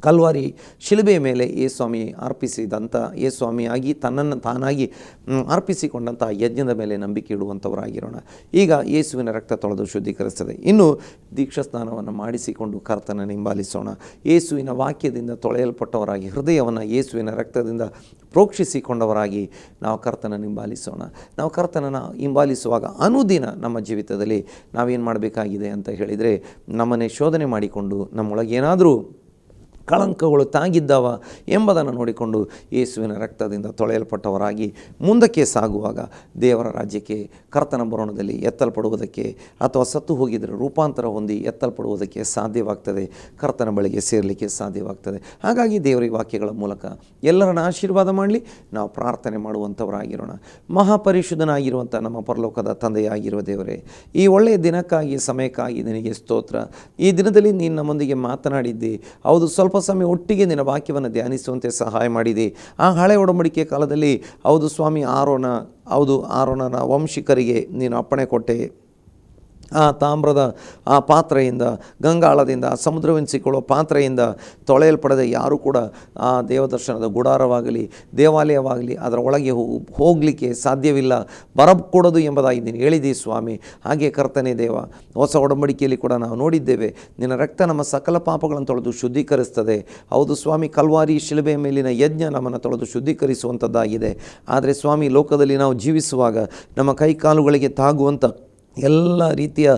ಕಲ್ವಾರಿ ಶಿಲುಬೆಯ ಮೇಲೆ ಯೇಸ್ವಾಮಿ ಅರ್ಪಿಸಿದಂಥ ಯೇಸ್ವಾಮಿಯಾಗಿ ತನ್ನನ್ನು ತಾನಾಗಿ ಅರ್ಪಿಸಿಕೊಂಡಂಥ ಯಜ್ಞದ ಮೇಲೆ ನಂಬಿಕೆ ಇಡುವಂಥವರಾಗಿರೋಣ. ಈಗ ಯೇಸುವಿನ ರಕ್ತ ತೊಳೆದು ಶುದ್ಧೀಕರಿಸ್ತದೆ. ಇನ್ನು ದೀಕ್ಷಾ ಸ್ನಾನವನ್ನು ಮಾಡಿಸಿಕೊಂಡು ಕರ್ತನ ಹಿಂಬಾಲಿಸೋಣ. ಯೇಸುವಿನ ವಾಕ್ಯದಿಂದ ತೊಳೆಯಲ್ಪಟ್ಟವರಾಗಿ, ಹೃದಯವನ್ನು ಯೇಸುವಿನ ರಕ್ತದಿಂದ ಪ್ರೋಕ್ಷಿಸಿಕೊಂಡವರಾಗಿ ನಾವು ಕರ್ತನ ಹಿಂಬಾಲಿಸೋಣ. ನಾವು ಕರ್ತನನ್ನು ಹಿಂಬಾಲಿಸುವಾಗ ಅನುದಿನ ನಮ್ಮ ಜೀವಿತದಲ್ಲಿ ನಾವೇನು ಮಾಡಬೇಕಾಗಿದೆ ಅಂತ ಹೇಳಿದರೆ, ನಮ್ಮನ್ನೇ ಶೋಧನೆ ಮಾಡಿಕೊಂಡು ನಮ್ಮೊಳಗೆ ಏನಾದರೂ ಕಳಂಕಗಳು ತಾಗಿದ್ದಾವ ಎಂಬುದನ್ನು ನೋಡಿಕೊಂಡು ಯೇಸುವಿನ ರಕ್ತದಿಂದ ತೊಳೆಯಲ್ಪಟ್ಟವರಾಗಿ ಮುಂದಕ್ಕೆ ಸಾಗುವಾಗ ದೇವರ ರಾಜ್ಯಕ್ಕೆ ಕರ್ತನ ಬರೋಣದಲ್ಲಿ ಎತ್ತಲ್ಪಡುವುದಕ್ಕೆ ಅಥವಾ ಸತ್ತು ಹೋಗಿದರೆ ರೂಪಾಂತರ ಹೊಂದಿ ಎತ್ತಲ್ಪಡುವುದಕ್ಕೆ ಸಾಧ್ಯವಾಗ್ತದೆ. ಕರ್ತನ ಬಳಿಗೆ ಸೇರಲಿಕ್ಕೆ ಸಾಧ್ಯವಾಗ್ತದೆ. ಹಾಗಾಗಿ ದೇವರ ವಾಕ್ಯಗಳ ಮೂಲಕ ಎಲ್ಲರನ್ನ ಆಶೀರ್ವಾದ ಮಾಡಲಿ. ನಾವು ಪ್ರಾರ್ಥನೆ ಮಾಡುವಂಥವರಾಗಿರೋಣ. ಮಹಾಪರಿಶುದ್ಧನಾಗಿರುವಂಥ ನಮ್ಮ ಪರಲೋಕದ ತಂದೆಯಾಗಿರುವ ದೇವರೇ, ಈ ಒಳ್ಳೆಯ ದಿನಕ್ಕಾಗಿ, ಸಮಯಕ್ಕಾಗಿ ನಿನಗೆ ಸ್ತೋತ್ರ. ಈ ದಿನದಲ್ಲಿ ನೀನು ನಮ್ಮೊಂದಿಗೆ ಮಾತನಾಡಿದ್ದಿ. ಹೌದು, ಸ್ವಲ್ಪ ಸಮಯ ಒಟ್ಟಿಗೆ ನಿನ್ನ ವಾಕ್ಯವನ್ನು ಧ್ಯಾನಿಸುವಂತೆ ಸಹಾಯ ಮಾಡಿದೆ. ಆ ಹಳೆ ಒಡಂಬಡಿಕೆ ಕಾಲದಲ್ಲಿ, ಹೌದು ಸ್ವಾಮಿ, ಆರೋನ, ಹೌದು ಆರೋಣನ ವಂಶಿಕರಿಗೆ ನೀನು ಅಪ್ಪಣೆ ಕೊಟ್ಟೆ. ಆ ತಾಮ್ರದ ಆ ಪಾತ್ರೆಯಿಂದ, ಗಂಗಾಳದಿಂದ, ಸಮುದ್ರವೆನಿಸಿಕೊಳ್ಳೋ ಪಾತ್ರೆಯಿಂದ ತೊಳೆಯಲ್ಪಡದೆ ಯಾರೂ ಕೂಡ ಆ ದೇವದರ್ಶನದ ಗುಡಾರವಾಗಲಿ, ದೇವಾಲಯವಾಗಲಿ, ಅದರ ಒಳಗೆ ಹೋಗಲಿಕ್ಕೆ ಸಾಧ್ಯವಿಲ್ಲ. ಎಂಬುದಾಗಿ ನೀನು ಹೇಳಿದಿ ಸ್ವಾಮಿ. ಹಾಗೆ ಕರ್ತನೆ ದೇವ, ಹೊಸ ಒಡಂಬಡಿಕೆಯಲ್ಲಿ ಕೂಡ ನಾವು ನೋಡಿದ್ದೇವೆ. ನಿನ್ನ ರಕ್ತ ನಮ್ಮ ಸಕಲ ಪಾಪಗಳನ್ನು ತೊಳೆದು ಶುದ್ಧೀಕರಿಸ್ತದೆ. ಹೌದು ಸ್ವಾಮಿ, ಕಲ್ವಾರಿ ಶಿಲುಬೆ ಮೇಲಿನ ಯಜ್ಞ ನಮ್ಮನ್ನು ತೊಳೆದು ಶುದ್ಧೀಕರಿಸುವಂಥದ್ದಾಗಿದೆ. ಆದರೆ ಸ್ವಾಮಿ, ಲೋಕದಲ್ಲಿ ನಾವು ಜೀವಿಸುವಾಗ ನಮ್ಮ ಕೈ ಕಾಲುಗಳಿಗೆ ತಾಗುವಂಥ ಎಲ್ಲ ರೀತಿಯ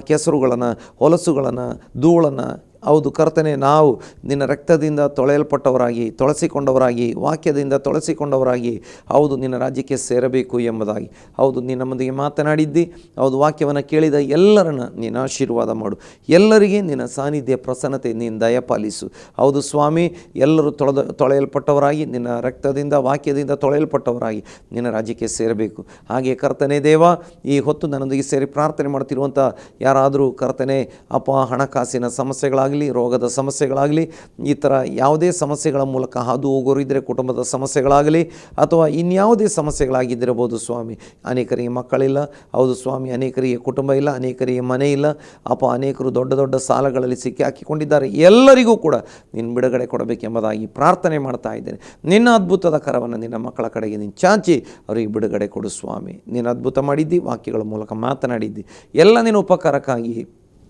ಕೆಸರುಗಳನ್ನು ಹೊಲಸುಗಳನ್ನು ಧೂಳನ್ನು ಹೌದು, ಕರ್ತನೆ, ನಾವು ನಿನ್ನ ರಕ್ತದಿಂದ ತೊಳೆಯಲ್ಪಟ್ಟವರಾಗಿ, ತೊಳಸಿಕೊಂಡವರಾಗಿ, ವಾಕ್ಯದಿಂದ ತೊಳಸಿಕೊಂಡವರಾಗಿ, ಹೌದು, ನಿನ್ನ ರಾಜ್ಯಕ್ಕೆ ಸೇರಬೇಕು ಎಂಬುದಾಗಿ. ಹೌದು ನೀನು ನಮ್ಮೊಂದಿಗೆ ಮಾತನಾಡಿದ್ದಿ, ಹೌದು, ವಾಕ್ಯವನ್ನು ಕೇಳಿದ ಎಲ್ಲರನ್ನ ನೀನು ಆಶೀರ್ವಾದ ಮಾಡು. ಎಲ್ಲರಿಗೆ ನಿನ್ನ ಸಾನ್ನಿಧ್ಯ, ಪ್ರಸನ್ನತೆ, ನೀನು ದಯಪಾಲಿಸು ಹೌದು, ಸ್ವಾಮಿ, ಎಲ್ಲರೂ ತೊಳೆದ, ತೊಳೆಯಲ್ಪಟ್ಟವರಾಗಿ, ನಿನ್ನ ರಕ್ತದಿಂದ, ವಾಕ್ಯದಿಂದ ತೊಳೆಯಲ್ಪಟ್ಟವರಾಗಿ ನಿನ್ನ ರಾಜ್ಯಕ್ಕೆ ಸೇರಬೇಕು. ಹಾಗೆ, ಕರ್ತನೆ ದೇವ, ಈ ಹೊತ್ತು ನನ್ನೊಂದಿಗೆ ಸೇರಿ ಪ್ರಾರ್ಥನೆ ಮಾಡ್ತಿರುವಂಥ ಯಾರಾದರೂ, ಕರ್ತನೆ, ಅಪ ಹಣಕಾಸಿನ ಸಮಸ್ಯೆಗಳಾಗಲಿ, ರೋಗದ ಸಮಸ್ಯೆಗಳಾಗಲಿ, ಈ ಥರ ಯಾವುದೇ ಸಮಸ್ಯೆಗಳ ಮೂಲಕ ಹಾದು ಹೋಗೋರು ಇದ್ದರೆ ಕುಟುಂಬದ ಸಮಸ್ಯೆಗಳಾಗಲಿ ಅಥವಾ ಇನ್ಯಾವುದೇ ಸಮಸ್ಯೆಗಳಾಗಿದ್ದಿರಬಹುದು ಸ್ವಾಮಿ. ಅನೇಕರಿಗೆ ಮಕ್ಕಳಿಲ್ಲ. ಹೌದು ಸ್ವಾಮಿ, ಅನೇಕರಿಗೆ ಕುಟುಂಬ ಇಲ್ಲ, ಅನೇಕರಿಗೆ ಮನೆ ಇಲ್ಲ. ಅಪ್ಪ, ಅನೇಕರು ದೊಡ್ಡ ದೊಡ್ಡ ಸಾಲಗಳಲ್ಲಿ ಸಿಕ್ಕಿ ಹಾಕಿಕೊಂಡಿದ್ದಾರೆ. ಎಲ್ಲರಿಗೂ ಕೂಡ ನೀನು ಬಿಡುಗಡೆ ಕೊಡಬೇಕೆಂಬುದಾಗಿ ಪ್ರಾರ್ಥನೆ ಮಾಡ್ತಾ ಇದ್ದೇನೆ. ನಿನ್ನ ಅದ್ಭುತದ ಕರವನ್ನು ನಿನ್ನ ಮಕ್ಕಳ ಕಡೆಗೆ ನೀನು ಚಾಚಿ, ಅವರಿಗೆ ಬಿಡುಗಡೆ ಕೊಡು ಸ್ವಾಮಿ. ನೀನು ಅದ್ಭುತ ಮಾಡಿದ್ದಿ, ವಾಕ್ಯಗಳ ಮೂಲಕ ಮಾತನಾಡಿದ್ದಿ. ಎಲ್ಲ ನಿನ್ನ ಉಪಕಾರಕ್ಕಾಗಿ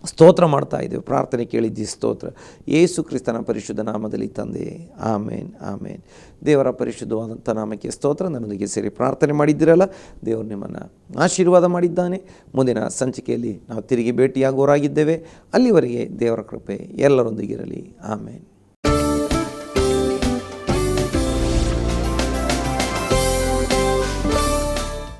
ಸ್ತೋತ್ರ ಮಾಡ್ತಾ ಇದ್ದೇವೆ. ಪ್ರಾರ್ಥನೆ ಕೇಳಿದ್ದಿ ಸ್ತೋತ್ರ. ಯೇಸು ಕ್ರಿಸ್ತನ ಪರಿಶುದ್ಧ ನಾಮದಲ್ಲಿ ತಂದೆ. ಆಮೇನ್ ಆಮೇನ್. ದೇವರ ಪರಿಶುದ್ಧವಾದಂಥ ನಾಮಕ್ಕೆ ಸ್ತೋತ್ರ. ನನ್ನೊಂದಿಗೆ ಸೇರಿ ಪ್ರಾರ್ಥನೆ ಮಾಡಿದ್ದೀರಲ್ಲ? ದೇವರು ನಿಮ್ಮನ್ನು ಆಶೀರ್ವಾದ ಮಾಡಿದ್ದಾನೆ. ಮುಂದಿನ ಸಂಚಿಕೆಯಲ್ಲಿ ನಾವು ತಿರುಗಿ ಭೇಟಿಯಾಗುವವರಾಗಿದ್ದೇವೆ. ಅಲ್ಲಿವರೆಗೆ ದೇವರ ಕೃಪೆ ಎಲ್ಲರೊಂದಿಗಿರಲಿ. ಆಮೇನ್.